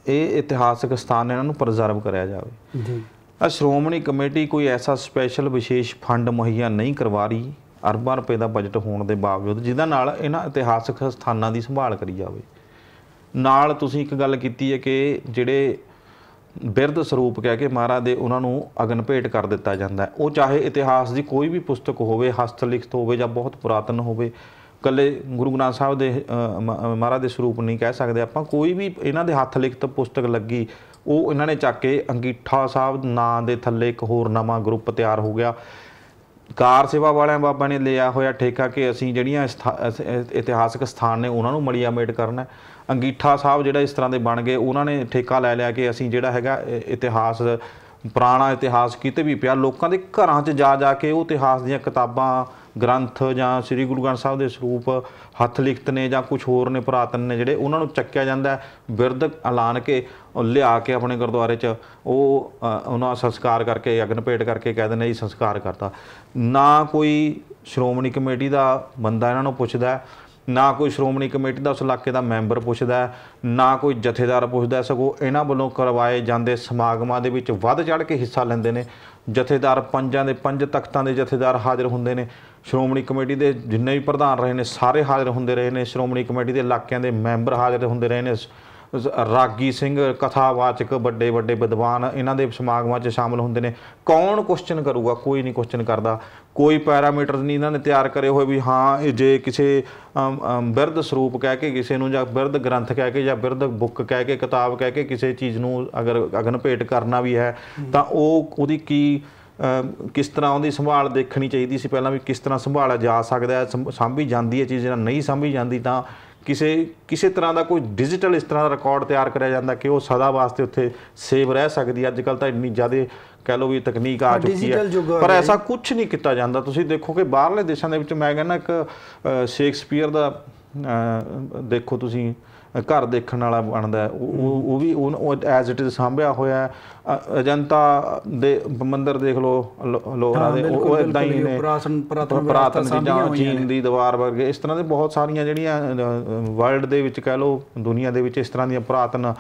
Speaker 2: ਇਹ ਇਤਿਹਾਸਕ ਸਥਾਨ ਇਹਨਾਂ ਨੂੰ ਪ੍ਰੀਜ਼ਰਵ ਕਰਿਆ ਜਾਵੇ।
Speaker 1: ਜੀ।
Speaker 2: ਆ ਸ਼੍ਰੋਮਣੀ ਕਮੇਟੀ ਕੋਈ ਐਸਾ ਸਪੈਸ਼ਲ ਵਿਸ਼ੇਸ਼ ਫੰਡ ਮੁਹੱਈਆ ਨਹੀਂ ਕਰਵਾ ਰਹੀ ਅਰਬਾਂ ਰੁਪਏ ਦਾ ਬਜਟ ਹੋਣ ਦੇ ਬਾਵਜੂਦ ਜਿਹਦਾ ਨਾਲ ਇਹਨਾਂ ਇਤਿਹਾਸਕ ਸਥਾਨਾਂ ਦੀ ਸੰਭਾਲ ਕਰੀ ਜਾਵੇ। ਨਾਲ ਤੁਸੀਂ ਇੱਕ ਗੱਲ ਕੀਤੀ ਹੈ ਕਿ ਜਿਹੜੇ ਬਿਰਧ ਸਰੂਪ ਕਹਿ ਕੇ ਮਹਾਰਾਜ ਦੇ ਉਹਨਾਂ ਨੂੰ ਅਗਨ ਭੇਟ ਕਰ ਦਿੱਤਾ ਜਾਂਦਾ ਉਹ ਚਾਹੇ ਇਤਿਹਾਸ ਦੀ ਕੋਈ ਵੀ ਪੁਸਤਕ ਹੋਵੇ ਹਸਤ ਲਿਖਤ ਹੋਵੇ ਜਾਂ ਬਹੁਤ ਪੁਰਾਤਨ ਹੋਵੇ ਕੱਲੇ ਗੁਰੂ ਗ੍ਰੰਥ ਸਾਹਿਬ ਦੇ ਮਹਾਰਾਜ ਦੇ ਸਰੂਪ ਨਹੀਂ ਕਹਿ ਸਕਦੇ ਆਪਾਂ। ਕੋਈ ਵੀ ਇਹਨਾਂ ਦੇ ਹੱਥ ਲਿਖਤ ਪੁਸਤਕ ਲੱਗੀ, ਉਹ ਇਹਨਾਂ ਨੇ ਚੱਕ ਕੇ ਅੰਗੀਠਾ ਸਾਹਿਬ ਨਾਂ ਦੇ ਥੱਲੇ ਇੱਕ ਹੋਰ ਨਵਾਂ ਗਰੁੱਪ ਤਿਆਰ ਹੋ ਗਿਆ। ਕਾਰ ਸੇਵਾ ਵਾਲਿਆਂ ਬਾਬਾ ਨੇ ਲਿਆ ਹੋਇਆ ਠੇਕਾ ਕਿ ਅਸੀਂ ਜਿਹੜੀਆਂ ਸਥਾ- ਇਤਿਹਾਸਕ ਸਥਾਨ ਨੇ, ਉਹਨਾਂ ਨੂੰ ਮਲੀਆਮੇਟ ਕਰਨਾ ਅੰਗੀਠਾ ਸਾਹਿਬ ਜਿਹੜਾ ਇਸ ਤਰ੍ਹਾਂ ਦੇ ਬਣ ਗਏ ਉਹਨਾਂ ਨੇ ਠੇਕਾ ਲੈ ਲਿਆ ਕਿ ਅਸੀਂ ਜਿਹੜਾ ਹੈਗਾ ਇਤਿਹਾਸ ਪੁਰਾਣਾ ਇਤਿਹਾਸ ਕਿਤੇ ਵੀ ਪਿਆ ਲੋਕਾਂ ਦੇ ਘਰਾਂ 'ਚ ਜਾ ਜਾ ਕੇ ਉਹ ਇਤਿਹਾਸ ਦੀਆਂ ਕਿਤਾਬਾਂ ਗ੍ਰੰਥ ਜਾਂ ਸ੍ਰੀ ਗੁਰੂ ਗ੍ਰੰਥ ਸਾਹਿਬ ਦੇ ਸਰੂਪ ਹੱਥ ਲਿਖਤ ਨੇ ਜਾਂ ਕੁਝ ਹੋਰ ਨੇ ਪੁਰਾਤਨ ਨੇ ਜਿਹੜੇ ਉਹਨਾਂ ਨੂੰ ਚੱਕਿਆ ਜਾਂਦਾ ਹੈ, ਬਿਰਧ ਐਲਾਨ ਕੇ ਲਿਆ ਕੇ ਆਪਣੇ ਗੁਰਦੁਆਰੇ 'ਚ ਉਹ ਉਹਨਾਂ ਸੰਸਕਾਰ ਕਰਕੇ ਅਗਨ ਭੇਟ ਕਰਕੇ ਕਹਿ ਦਿੰਦੇ ਜੀ ਸੰਸਕਾਰ ਕਰਤਾ। ਨਾ ਕੋਈ ਸ਼੍ਰੋਮਣੀ ਕਮੇਟੀ ਦਾ ਬੰਦਾ ਇਹਨਾਂ ਨੂੰ ਪੁੱਛਦਾ ਨਾ ਕੋਈ ਸ਼੍ਰੋਮਣੀ ਕਮੇਟੀ ਦਾ ਉਸ ਇਲਾਕੇ ਦਾ ਮੈਂਬਰ ਪੁੱਛਦਾ ਨਾ ਕੋਈ ਜਥੇਦਾਰ ਪੁੱਛਦਾ ਸਗੋਂ ਇਹਨਾਂ ਵੱਲੋਂ ਕਰਵਾਏ ਜਾਂਦੇ ਸਮਾਗਮਾਂ ਦੇ ਵਿੱਚ ਵੱਧ ਚੜ੍ਹ ਕੇ ਹਿੱਸਾ ਲੈਂਦੇ ਨੇ। ਜਥੇਦਾਰ ਪੰਜਾਂ ਦੇ ਪੰਜ ਤਖਤਾਂ ਦੇ ਜਥੇਦਾਰ ਹਾਜ਼ਰ ਹੁੰਦੇ ਨੇ। ਸ਼੍ਰੋਮਣੀ ਕਮੇਟੀ ਦੇ ਜਿੰਨੇ ਵੀ ਪ੍ਰਧਾਨ ਰਹੇ ਨੇ, ਸਾਰੇ ਹਾਜ਼ਰ ਹੁੰਦੇ ਰਹੇ ਨੇ। ਸ਼੍ਰੋਮਣੀ ਕਮੇਟੀ ਦੇ ਇਲਾਕਿਆਂ ਦੇ ਮੈਂਬਰ ਹਾਜ਼ਰ ਹੁੰਦੇ ਰਹੇ ਨੇ। ਸ- ਰਾਗੀ ਸਿੰਘ ਕਥਾਵਾਚਕ ਵੱਡੇ ਵੱਡੇ ਵਿਦਵਾਨ ਇਹਨਾਂ ਦੇ ਸਮਾਗਮਾਂ 'ਚ ਸ਼ਾਮਲ ਹੁੰਦੇ ਨੇ। ਕੌਣ ਕੁਐਸਚਨ ਕਰੂਗਾ? ਕੋਈ ਨਹੀਂ ਕੁਐਸਚਨ ਕਰਦਾ। ਕੋਈ ਪੈਰਾਮੀਟਰ ਨਹੀਂ ਇਹਨਾਂ ਨੇ ਤਿਆਰ ਕਰੇ ਹੋਏ ਵੀ ਹਾਂ ਇਹ ਜੇ ਕਿਸੇ ਬਿਰਧ ਸਰੂਪ ਕਹਿ ਕੇ ਕਿਸੇ ਨੂੰ ਜਾਂ ਬਿਰਧ ਗ੍ਰੰਥ ਕਹਿ ਕੇ ਜਾਂ ਬਿਰਧ ਬੁੱਕ ਕਹਿ ਕੇ ਕਿਤਾਬ ਕਹਿ ਕੇ ਕਿਸੇ ਚੀਜ਼ ਨੂੰ ਅਗਰ ਅਗਨ ਭੇਟ ਕਰਨਾ ਵੀ ਹੈ ਤਾਂ ਉਹ ਉਹਦੀ ਕੀ ਕਿਸ ਤਰ੍ਹਾਂ ਉਹਦੀ ਸੰਭਾਲ ਦੇਖਣੀ ਚਾਹੀਦੀ ਸੀ? ਪਹਿਲਾਂ ਵੀ ਕਿਸ ਤਰ੍ਹਾਂ ਸੰਭਾਲਿਆ ਜਾ ਸਕਦਾ ਹੈ? ਸੰਭ- ਸਾਂਭੀ ਜਾਂਦੀ ਹੈ ਚੀਜ਼ ਜਾਂ ਨਹੀਂ ਸਾਂਭੀ ਜਾਂਦੀ ਤਾਂ ਕਿਸੇ ਕਿਸੇ ਤਰ੍ਹਾਂ ਦਾ ਕੋਈ ਡਿਜੀਟਲ ਇਸ ਤਰ੍ਹਾਂ ਦਾ ਰਿਕਾਰਡ ਤਿਆਰ ਕਰਿਆ ਜਾਂਦਾ ਕਿ ਉਹ ਸਦਾ ਵਾਸਤੇ ਉੱਥੇ ਸੇਵ ਰਹਿ ਸਕਦੀ ਹੈ। ਅੱਜ ਕੱਲ ਤਾਂ ਇੰਨੀ ਜ਼ਿਆਦਾ ਕਹਿ ਲਓ ਵੀ ਤਕਨੀਕ ਆ ਚੁੱਕੀ ਹੈ। ਪਰ ਐਸਾ ਕੁਝ ਨਹੀਂ ਕੀਤਾ ਜਾਂਦਾ। ਤੁਸੀਂ ਦੇਖੋ ਕਿ ਬਾਹਰਲੇ ਦੇਸ਼ਾਂ ਦੇ ਵਿੱਚ ਮੈਂ ਕਹਿੰਦਾ ਇੱਕ ਸ਼ੇਕਸਪੀਅਰ ਦਾ ਦੇਖੋ ਤੁਸੀਂ। ਘਰ ਦੇਖਣ ਵਾਲਾ ਬਣਦਾ। ਉਹ ਉਹ- ਵੀ ਉਹ ਐਜ਼ ਇਟ ਇਜ਼ ਸਾਂਭਿਆ ਹੋਇਆ ਅਜੰਤਾ ਦੇ ਮੰਦਿਰ ਦੇਖ ਲਓ ਲੋ- ਲੋਰਾ
Speaker 1: ਹਾਂ,
Speaker 2: ਦੇ ਉਹ- ਇਦਾਂ ਹੀ ਨੇ।
Speaker 1: ਪੁਰਾਤਨ- ਸਾਂਭੀਆਂ ਹੋਈਆਂ
Speaker 2: ਚੀਨ ਦੀ ਦੀਵਾਰ ਵਰਗੇ ਇਸ ਤਰ੍ਹਾਂ ਦੇ ਬਹੁਤ ਸਾਰੀਆਂ ਜਿਹੜੀਆਂ ਵਰਲਡ ਦੇ ਵਿੱਚ ਕਹਿ ਲਓ ਦੁਨੀਆ ਦੇ ਵਿੱਚ ਇਸ ਤਰ੍ਹਾਂ ਦੀਆਂ ਪੁਰਾਤਨ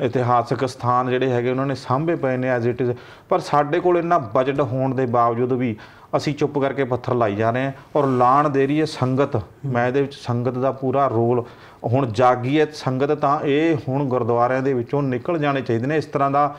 Speaker 2: ਇਤਿਹਾਸਕ ਸਥਾਨ ਜਿਹੜੇ ਹੈਗੇ ਉਹਨਾਂ ਨੇ ਸਾਂਭੇ ਪਏ ਨੇ ਐਜ਼ ਇਟ ਇਜ਼ ਪਰ ਸਾਡੇ ਕੋਲ ਇੰਨਾ ਬਜਟ ਹੋਣ ਦੇ ਬਾਵਜੂਦ ਵੀ ਅਸੀਂ ਚੁੱਪ ਕਰਕੇ ਪੱਥਰ ਲਾਈ ਜਾ ਰਹੇ ਹਾਂ ਔਰ ਲਾਣ ਦੇ ਰਹੀ ਹੈ ਸੰਗਤ। ਮੈਂ ਇਹਦੇ ਵਿੱਚ ਸੰਗਤ ਦਾ ਪੂਰਾ ਰੋਲ, ਹੁਣ ਜਾਗੀ ਹੈ ਸੰਗਤ ਤਾਂ ਇਹ ਹੁਣ ਗੁਰਦੁਆਰਿਆਂ ਦੇ ਵਿੱਚੋਂ ਨਿਕਲ ਜਾਣੇ ਚਾਹੀਦੇ ਨੇ। ਇਸ ਤਰ੍ਹਾਂ ਦਾ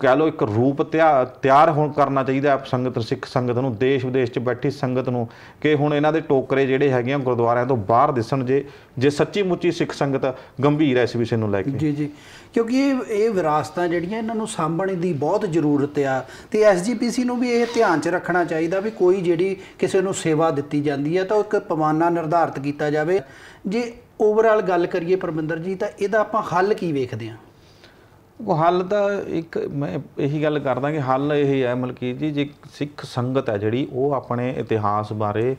Speaker 2: ਕਹਿ ਲਓ ਇੱਕ ਰੂਪ ਤਿਆ- ਤਿਆਰ ਹੋਣ ਕਰਨਾ ਚਾਹੀਦਾ ਹੈ। ਸੰਗਤ, ਸਿੱਖ ਸੰਗਤ ਨੂੰ, ਦੇਸ਼ ਵਿਦੇਸ਼ 'ਚ ਬੈਠੀ ਸੰਗਤ ਨੂੰ ਕਿ ਹੁਣ ਇਹਨਾਂ ਦੇ ਟੋਕਰੇ ਜਿਹੜੇ ਹੈਗੇ ਆ ਗੁਰਦੁਆਰਿਆਂ ਤੋਂ ਬਾਹਰ ਦਿਸਣ ਜੇ ਜੇ ਸੱਚੀ ਮੁੱਚੀ ਸਿੱਖ ਸੰਗਤ ਗੰਭੀਰ ਹੈ ਇਸ ਵਿਸ਼ੇ ਨੂੰ ਲੈ ਕੇ।
Speaker 1: ਜੀ ਜੀ। ਕਿਉਂਕਿ ਇਹ ਇਹ ਵਿਰਾਸਤਾਂ ਜਿਹੜੀਆਂ ਇਹਨਾਂ ਨੂੰ ਸਾਂਭਣ ਦੀ ਬਹੁਤ ਜ਼ਰੂਰਤ ਆ ਤੇ ਐਸਜੀਪੀਸੀ ਨੂੰ ਵੀ ਇਹ ਧਿਆਨ 'ਚ ਰੱਖਣਾ ਚਾਹੀਦਾ ਵੀ ਕੋਈ ਜਿਹੜੀ ਕਿਸੇ ਨੂੰ ਸੇਵਾ ਦਿੱਤੀ ਜਾਂਦੀ ਹੈ ਤਾਂ ਉਹ ਇੱਕ ਪਵਾਨਾ ਨਿਰਧਾਰਤ ਕੀਤਾ ਜਾਵੇ। ਜੇ ਓਵਰਆਲ ਗੱਲ ਕਰੀਏ ਪਰਮਿੰਦਰ ਜੀ, ਤਾਂ ਇਹਦਾ ਆਪਾਂ ਹੱਲ ਕੀ ਵੇਖਦੇ ਹਾਂ?
Speaker 2: ਉਹ ਹੱਲ ਤਾਂ ਇੱਕ, ਮੈਂ ਇਹੀ ਗੱਲ ਕਰਦਾ ਕਿ ਹੱਲ ਇਹ ਹੈ ਮਲਕੀਤ ਜੀ, ਜੇ ਸਿੱਖ ਸੰਗਤ ਹੈ ਜਿਹੜੀ, ਉਹ ਆਪਣੇ ਇਤਿਹਾਸ ਬਾਰੇ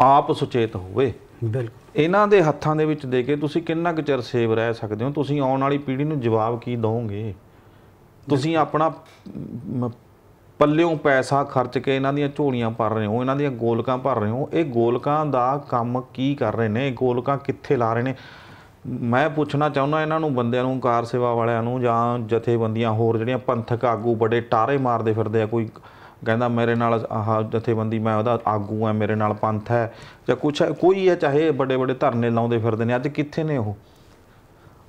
Speaker 2: ਆਪ ਸੁਚੇਤ ਹੋਵੇ।
Speaker 1: ਬਿਲਕੁਲ।
Speaker 2: ਇਹਨਾਂ ਦੇ ਹੱਥਾਂ ਦੇ ਵਿੱਚ ਦੇ ਕੇ ਤੁਸੀਂ ਕਿੰਨਾ ਕੁ ਚਿਰ ਸੇਵ ਰਹਿ ਸਕਦੇ ਹੋ? ਤੁਸੀਂ ਆਉਣ ਵਾਲੀ ਪੀੜ੍ਹੀ ਨੂੰ ਜਵਾਬ ਕੀ ਦਿਓਗੇ ਤੁਸੀਂ ਆਪਣਾ ਪੱਲਿਓਂ ਪੈਸਾ ਖਰਚ ਕੇ ਇਹਨਾਂ ਦੀਆਂ ਝੋਲੀਆਂ ਭਰ ਰਹੇ ਹੋ ਇਹਨਾਂ ਦੀਆਂ ਗੋਲਕਾਂ ਭਰ ਰਹੇ ਹੋ। ਇਹ ਗੋਲਕਾਂ ਦਾ ਕੰਮ ਕੀ ਕਰ ਰਹੇ ਨੇ? ਇਹ ਗੋਲਕਾਂ ਕਿੱਥੇ ਲਾ ਰਹੇ ਨੇ? ਮੈਂ ਪੁੱਛਣਾ ਚਾਹੁੰਦਾ ਇਹਨਾਂ ਨੂੰ ਬੰਦਿਆਂ ਨੂੰ ਕਾਰ ਸੇਵਾ ਵਾਲਿਆਂ ਨੂੰ ਜਾਂ ਜਥੇਬੰਦੀਆਂ ਹੋਰ ਜਿਹੜੀਆਂ ਪੰਥਕ ਆਗੂ ਬੜੇ ਟਾਰੇ ਮਾਰਦੇ ਫਿਰਦੇ ਆ ਕੋਈ ਕਹਿੰਦਾ ਮੇਰੇ ਨਾਲ ਆਹ ਜਥੇਬੰਦੀ ਮੈਂ ਉਹਦਾ ਆਗੂ ਆ ਮੇਰੇ ਨਾਲ ਪੰਥ ਹੈ ਜਾਂ ਕੁਛ ਕੋਈ ਹੈ ਚਾਹੇ ਵੱਡੇ ਵੱਡੇ ਧਰਨੇ ਲਾਉਂਦੇ ਫਿਰਦੇ ਨੇ ਅੱਜ ਕਿੱਥੇ ਨੇ ਉਹ?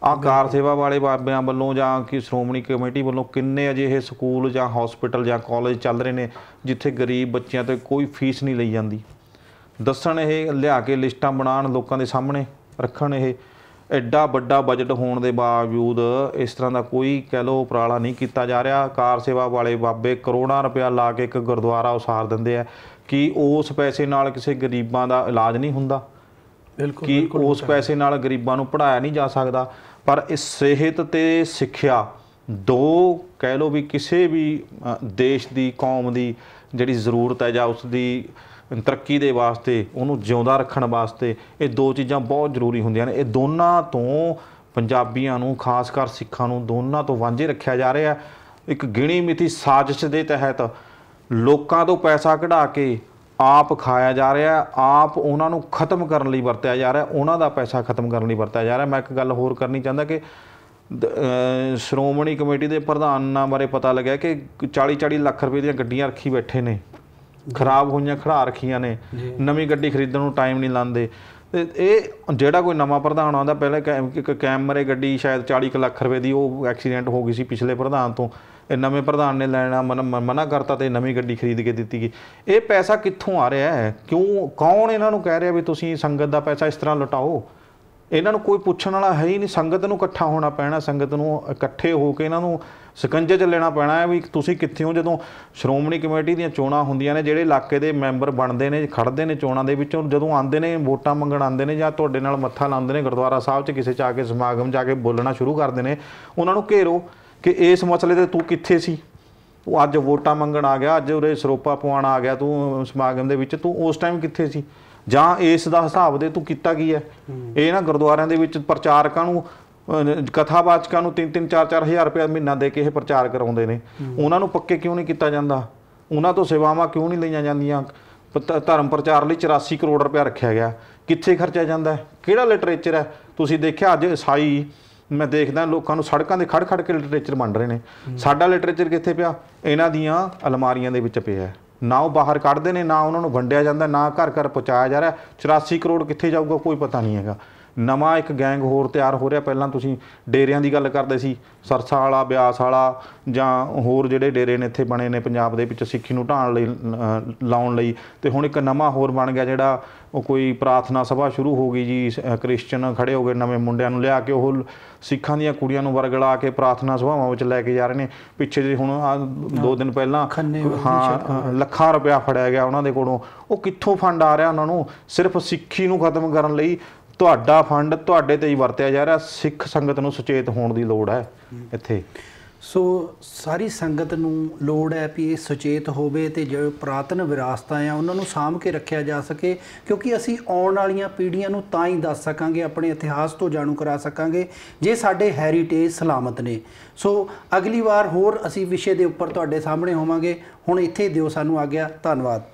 Speaker 2: ਆਹ ਕਾਰ ਸੇਵਾ ਵਾਲੇ ਬਾਬਿਆਂ ਵੱਲੋਂ ਜਾਂ ਕਿ ਸ਼੍ਰੋਮਣੀ ਕਮੇਟੀ ਵੱਲੋਂ ਕਿੰਨੇ ਅਜਿਹੇ ਸਕੂਲ ਜਾਂ ਹਸਪੀਟਲ ਜਾਂ ਕਾਲਜ ਚੱਲ ਰਹੇ ਨੇ ਜਿੱਥੇ ਗਰੀਬ ਬੱਚਿਆਂ ਤੇ ਕੋਈ ਫੀਸ ਨਹੀਂ ਲਈ ਜਾਂਦੀ? ਦੱਸਣ ਇਹ ਲਿਆ ਕੇ ਲਿਸਟਾਂ ਬਣਾਉਣ ਲੋਕਾਂ ਦੇ ਸਾਹਮਣੇ ਰੱਖਣ ਇਹ ਐਡਾ ਵੱਡਾ ਬਜਟ ਹੋਣ ਦੇ ਬਾਵਜੂਦ ਇਸ ਤਰ੍ਹਾਂ ਦਾ ਕੋਈ ਕਹਿ ਲੋ ਉਪਰਾਲਾ ਨਹੀਂ ਕੀਤਾ ਜਾ ਰਿਹਾ। ਕਾਰ ਸੇਵਾ ਵਾਲੇ ਬਾਬੇ ਕਰੋੜਾਂ ਰੁਪਇਆ ਲਾ ਕੇ ਇੱਕ ਗੁਰਦੁਆਰਾ ਉਸਾਰ ਦਿੰਦੇ ਆ ਕਿ ਉਸ ਪੈਸੇ ਨਾਲ ਕਿਸੇ ਗਰੀਬਾਂ ਦਾ ਇਲਾਜ ਨਹੀਂ ਹੁੰਦਾ।
Speaker 1: ਬਿਲਕੁਲ
Speaker 2: ਕਿ ਉਸ ਪੈਸੇ ਨਾਲ ਗਰੀਬਾਂ ਨੂੰ ਪੜਾਇਆ ਨਹੀਂ ਜਾ ਸਕਦਾ। ਪਰ ਇਸ ਸਿਹਤ ਤੇ ਸਿੱਖਿਆ ਦੋ ਕਹਿ ਲੋ ਵੀ ਕਿਸੇ ਵੀ ਦੇਸ਼ ਦੀ ਕੌਮ ਦੀ ਜਿਹੜੀ ਜ਼ਰੂਰਤ ਹੈ ਜਾਂ ਉਸ ਦੀ ਤਰੱਕੀ ਦੇ ਵਾਸਤੇ, ਉਹਨੂੰ ਜਿਉਂਦਾ ਰੱਖਣ ਵਾਸਤੇ, ਇਹ ਦੋ ਚੀਜ਼ਾਂ ਬਹੁਤ ਜ਼ਰੂਰੀ ਹੁੰਦੀਆਂ ਨੇ। ਇਹ ਦੋਨਾਂ ਤੋਂ ਪੰਜਾਬੀਆਂ ਨੂੰ, ਖਾਸ ਕਰ ਸਿੱਖਾਂ ਨੂੰ, ਦੋਨਾਂ ਤੋਂ ਵਾਂਝੇ ਰੱਖਿਆ ਜਾ ਰਿਹਾ ਇੱਕ ਗਿਣੀ ਮਿਤੀ ਸਾਜ਼ਿਸ਼ ਦੇ ਤਹਿਤ ਲੋਕਾਂ ਤੋਂ ਪੈਸਾ ਕਢਾ ਕੇ ਆਪ ਖਾਇਆ ਜਾ ਰਿਹਾ ਆਪ ਉਹਨਾਂ ਨੂੰ ਖਤਮ ਕਰਨ ਲਈ ਵਰਤਿਆ ਜਾ ਰਿਹਾ ਉਹਨਾਂ ਦਾ ਪੈਸਾ ਖਤਮ ਕਰਨ ਲਈ ਵਰਤਿਆ ਜਾ ਰਿਹਾ ਮੈਂ ਇੱਕ ਗੱਲ ਹੋਰ ਕਰਨੀ ਚਾਹੁੰਦਾ ਕਿ, ਦ- ਸ਼੍ਰੋਮਣੀ ਕਮੇਟੀ ਦੇ ਪ੍ਰਧਾਨਾਂ ਬਾਰੇ ਪਤਾ ਲੱਗਿਆ ਕਿ 40 40 ਲੱਖ ਰੁਪਏ ਦੀਆਂ ਗੱਡੀਆਂ ਰੱਖੀ ਬੈਠੇ ਨੇ। ਖਰਾਬ ਹੋਈਆਂ ਖੜਾ ਰੱਖੀਆਂ ਨੇ। ਨਵੀਂ ਗੱਡੀ ਖਰੀਦਣ ਨੂੰ ਟਾਈਮ ਨਹੀਂ ਲਾਉਂਦੇ ਤੇ ਇਹ ਜਿਹੜਾ ਕੋਈ ਨਵਾਂ ਪ੍ਰਧਾਨ ਆਉਂਦਾ ਪਹਿਲੇ ਇੱਕ ਕੈਮਰੇ ਗੱਡੀ ਸ਼ਾਇਦ 40 ਕੁ ਲੱਖ ਰੁਪਏ ਦੀ ਉਹ ਐਕਸੀਡੈਂਟ ਹੋ ਗਈ ਸੀ ਪਿਛਲੇ ਪ੍ਰਧਾਨ ਤੋਂ। ਇਹ ਨਵੇਂ ਪ੍ਰਧਾਨ ਨੇ ਲੈਣਾ ਮਨਾ ਕਰਤਾ ਤੇ ਨਵੀਂ ਗੱਡੀ ਖਰੀਦ ਕੇ ਦਿੱਤੀ ਗਈ। ਇਹ ਪੈਸਾ ਕਿੱਥੋਂ ਆ ਰਿਹਾ ਹੈ? ਕਿਉਂ ਕੌਣ ਇਹਨਾਂ ਨੂੰ ਕਹਿ ਰਿਹਾ ਵੀ ਤੁਸੀਂ ਸੰਗਤ ਦਾ ਪੈਸਾ ਇਸ ਤਰ੍ਹਾਂ ਲੁਟਾਓ? ਇਹਨਾਂ ਨੂੰ ਕੋਈ ਪੁੱਛਣ ਵਾਲਾ ਹੈ ਹੀ ਨਹੀਂ। ਸੰਗਤ ਨੂੰ ਇਕੱਠਾ ਹੋਣਾ ਪੈਣਾ, ਸੰਗਤ ਨੂੰ ਇਕੱਠੇ ਹੋ ਕੇ ਇਹਨਾਂ ਨੂੰ ਸਕੰਜੇ 'ਚ ਲੈਣਾ ਪੈਣਾ ਹੈ ਵੀ ਤੁਸੀਂ ਕਿੱਥੇ ਹੋ? ਜਦੋਂ ਸ਼੍ਰੋਮਣੀ ਕਮੇਟੀ ਦੀਆਂ ਚੋਣਾਂ ਹੁੰਦੀਆਂ ਨੇ, ਜਿਹੜੇ ਇਲਾਕੇ ਦੇ ਮੈਂਬਰ ਬਣਦੇ ਨੇ ਖੜਦੇ ਨੇ ਚੋਣਾਂ ਦੇ ਵਿੱਚੋਂ, ਜਦੋਂ ਆਉਂਦੇ ਨੇ, ਵੋਟਾਂ ਮੰਗਣ ਆਉਂਦੇ ਨੇ ਜਾਂ ਤੁਹਾਡੇ ਨਾਲ ਮੱਥਾ ਲਾਉਂਦੇ ਨੇ, ਗੁਰਦੁਆਰਾ ਸਾਹਿਬ 'ਚ ਕਿਸੇ 'ਚ ਆ ਕੇ ਸਮਾਗਮ ਜਾ ਕੇ ਬੋਲਣਾ ਸ਼ੁਰੂ ਕਰਦੇ ਨੇ, ਉਹਨਾਂ ਨੂੰ ਘੇਰੋ ਕਿ ਇਸ ਮਸਲੇ ਤੇ ਤੂੰ ਕਿੱਥੇ ਸੀ? ਉਹ ਅੱਜ ਵੋਟਾਂ ਮੰਗਣ ਆ ਗਿਆ, ਅੱਜ ਉਰੇ ਸਰੋਪਾ ਪਵਾਉਣ ਆ ਗਿਆ, ਤੂੰ ਸਮਾਗਮ ਦੇ ਵਿੱਚ, ਤੂੰ ਉਸ ਟਾਈਮ ਕਿੱਥੇ ਸੀ? ਜਾਂ ਇਸ ਦਾ ਹਿਸਾਬ ਦੇ ਤੂੰ ਕੀਤਾ ਕੀ ਹੈ? ਇਹ ਨਾ ਗੁਰਦੁਆਰਿਆਂ ਦੇ ਵਿੱਚ ਪ੍ਰਚਾਰਕਾਂ ਨੂੰ ਕਥਾਵਾਚਕਾਂ ਨੂੰ 3-3 4-4 ਹਜ਼ਾਰ ਰੁਪਏ ਮਹੀਨਾ ਦੇ ਕੇ ਇਹ ਪ੍ਰਚਾਰ ਕਰਾਉਂਦੇ ਨੇ। ਉਹਨਾਂ ਨੂੰ ਪੱਕੇ ਕਿਉਂ ਨਹੀਂ ਕੀਤਾ ਜਾਂਦਾ? ਉਹਨਾਂ ਤੋਂ ਸੇਵਾਵਾਂ ਕਿਉਂ ਨਹੀਂ ਲਈਆਂ ਜਾਂਦੀਆਂ? ਧਰਮ ਪ੍ਰਚਾਰ ਲਈ 84 ਕਰੋੜ ਰੁਪਏ ਰੱਖਿਆ ਗਿਆ। ਕਿੱਥੇ ਖਰਚਿਆ ਜਾਂਦਾ? ਹੈ ਕਿਹੜਾ ਲਿਟਰੇਚਰ ਹੈ? ਤੁਸੀਂ ਦੇਖਿਆ ਅੱਜ ਈਸਾਈ ਮੈਂ ਦੇਖਦਾ ਲੋਕਾਂ ਨੂੰ ਸੜਕਾਂ ਦੇ ਖੜ ਖੜ ਕੇ ਲਿਟਰੇਚਰ ਵੰਡ ਰਹੇ ਨੇ। ਸਾਡਾ ਲਿਟਰੇਚਰ ਕਿੱਥੇ ਪਿਆ? ਇਹਨਾਂ ਦੀਆਂ ਅਲਮਾਰੀਆਂ ਦੇ ਵਿੱਚ ਪਿਆ ਹੈ। ਨਾ ਉਹ ਬਾਹਰ ਕੱਢਦੇ ਨੇ, ਨਾ ਉਹਨਾਂ ਨੂੰ ਵੰਡਿਆ ਜਾਂਦਾ, ਨਾ ਘਰ ਘਰ ਪਹੁੰਚਾਇਆ ਜਾ ਰਿਹਾ। 84 ਕਰੋੜ ਕਿੱਥੇ ਜਾਊਗਾ ਕੋਈ ਪਤਾ ਨਹੀਂ ਹੈਗਾ। ਨਵਾਂ ਇੱਕ ਗੈਂਗ ਹੋਰ ਤਿਆਰ ਹੋ ਰਿਹਾ। ਪਹਿਲਾਂ ਤੁਸੀਂ ਡੇਰਿਆਂ ਦੀ ਗੱਲ ਕਰਦੇ ਸੀ ਸਰਸਾ ਵਾਲਾ ਬਿਆਸ ਵਾਲਾ ਜਾਂ ਹੋਰ ਜਿਹੜੇ ਡੇਰੇ ਨੇ ਇੱਥੇ ਬਣੇ ਨੇ ਪੰਜਾਬ ਦੇ ਵਿੱਚ ਸਿੱਖੀ ਨੂੰ ਢਾਣ ਲਈ ਲਾਉਣ ਲਈ। ਤੇ ਹੁਣ ਇੱਕ ਨਵਾਂ ਹੋਰ ਬਣ ਗਿਆ ਜਿਹੜਾ ਉਹ ਕੋਈ ਪ੍ਰਾਰਥਨਾ ਸਭਾ ਸ਼ੁਰੂ ਹੋ ਗਈ ਜੀ। ਕ੍ਰਿਸਚਨ ਖੜੇ ਹੋ ਗਏ ਨਵੇਂ ਮੁੰਡਿਆਂ ਨੂੰ ਲਿਆ ਕੇ। ਉਹ ਸਿੱਖਾਂ ਦੀਆਂ ਕੁੜੀਆਂ ਨੂੰ ਵਰਗਲਾ ਕੇ ਪ੍ਰਾਰਥਨਾ ਸਭਾਵਾਂ ਵਿੱਚ ਲੈ ਕੇ ਜਾ ਰਹੇ ਨੇ। ਪਿੱਛੇ ਜੇ ਹੁਣ ਆਹ ਦੋ ਦਿਨ ਪਹਿਲਾਂ ਹਾਂ ਲੱਖਾਂ ਰੁਪਇਆ ਫੜਿਆ ਗਿਆ ਉਹਨਾਂ ਦੇ ਕੋਲੋਂ। ਉਹ ਕਿੱਥੋਂ ਫੰਡ ਆ ਰਿਹਾ ਉਹਨਾਂ ਨੂੰ? ਸਿਰਫ ਸਿੱਖੀ ਨੂੰ ਖਤਮ ਕਰਨ ਲਈ ਤੁਹਾਡਾ ਫੰਡ ਤੁਹਾਡੇ ਤੇ ਹੀ ਵਰਤਿਆ ਜਾ ਰਿਹਾ, ਸਿੱਖ ਸੰਗਤ ਨੂੰ ਸੁਚੇਤ ਹੋਣ ਦੀ ਲੋੜ ਹੈ ਇੱਥੇ।
Speaker 1: ਸੋ ਸਾਰੀ ਸੰਗਤ ਨੂੰ ਲੋੜ ਹੈ ਵੀ ਇਹ ਸੁਚੇਤ ਹੋਵੇ ਤੇ ਜੋ ਪ੍ਰਾਤਨ ਵਿਰਾਸਤਾਂ ਆ, ਉਹਨਾਂ ਨੂੰ ਸਾਂਭ ਕੇ ਰੱਖਿਆ ਜਾ ਸਕੇ, ਕਿਉਂਕਿ ਅਸੀਂ ਆਉਣ ਵਾਲੀਆਂ ਪੀੜ੍ਹੀਆਂ ਨੂੰ ਤਾਂ ਹੀ ਦੱਸ ਸਕਾਂਗੇ, ਆਪਣੇ ਇਤਿਹਾਸ ਤੋਂ ਜਾਣੂ ਕਰਾ ਸਕਾਂਗੇ, ਜੇ ਸਾਡੇ ਹੈਰੀਟੇਜ ਸਲਾਮਤ ਨੇ। ਸੋ ਅਗਲੀ ਵਾਰ ਹੋਰ ਅਸੀਂ ਵਿਸ਼ੇ ਦੇ ਉੱਪਰ ਤੁਹਾਡੇ ਸਾਹਮਣੇ ਹੋਵਾਂਗੇ। ਹੁਣ ਇੱਥੇ ਦਿਓ ਸਾਨੂੰ ਆ ਗਿਆ ਧੰਨਵਾਦ।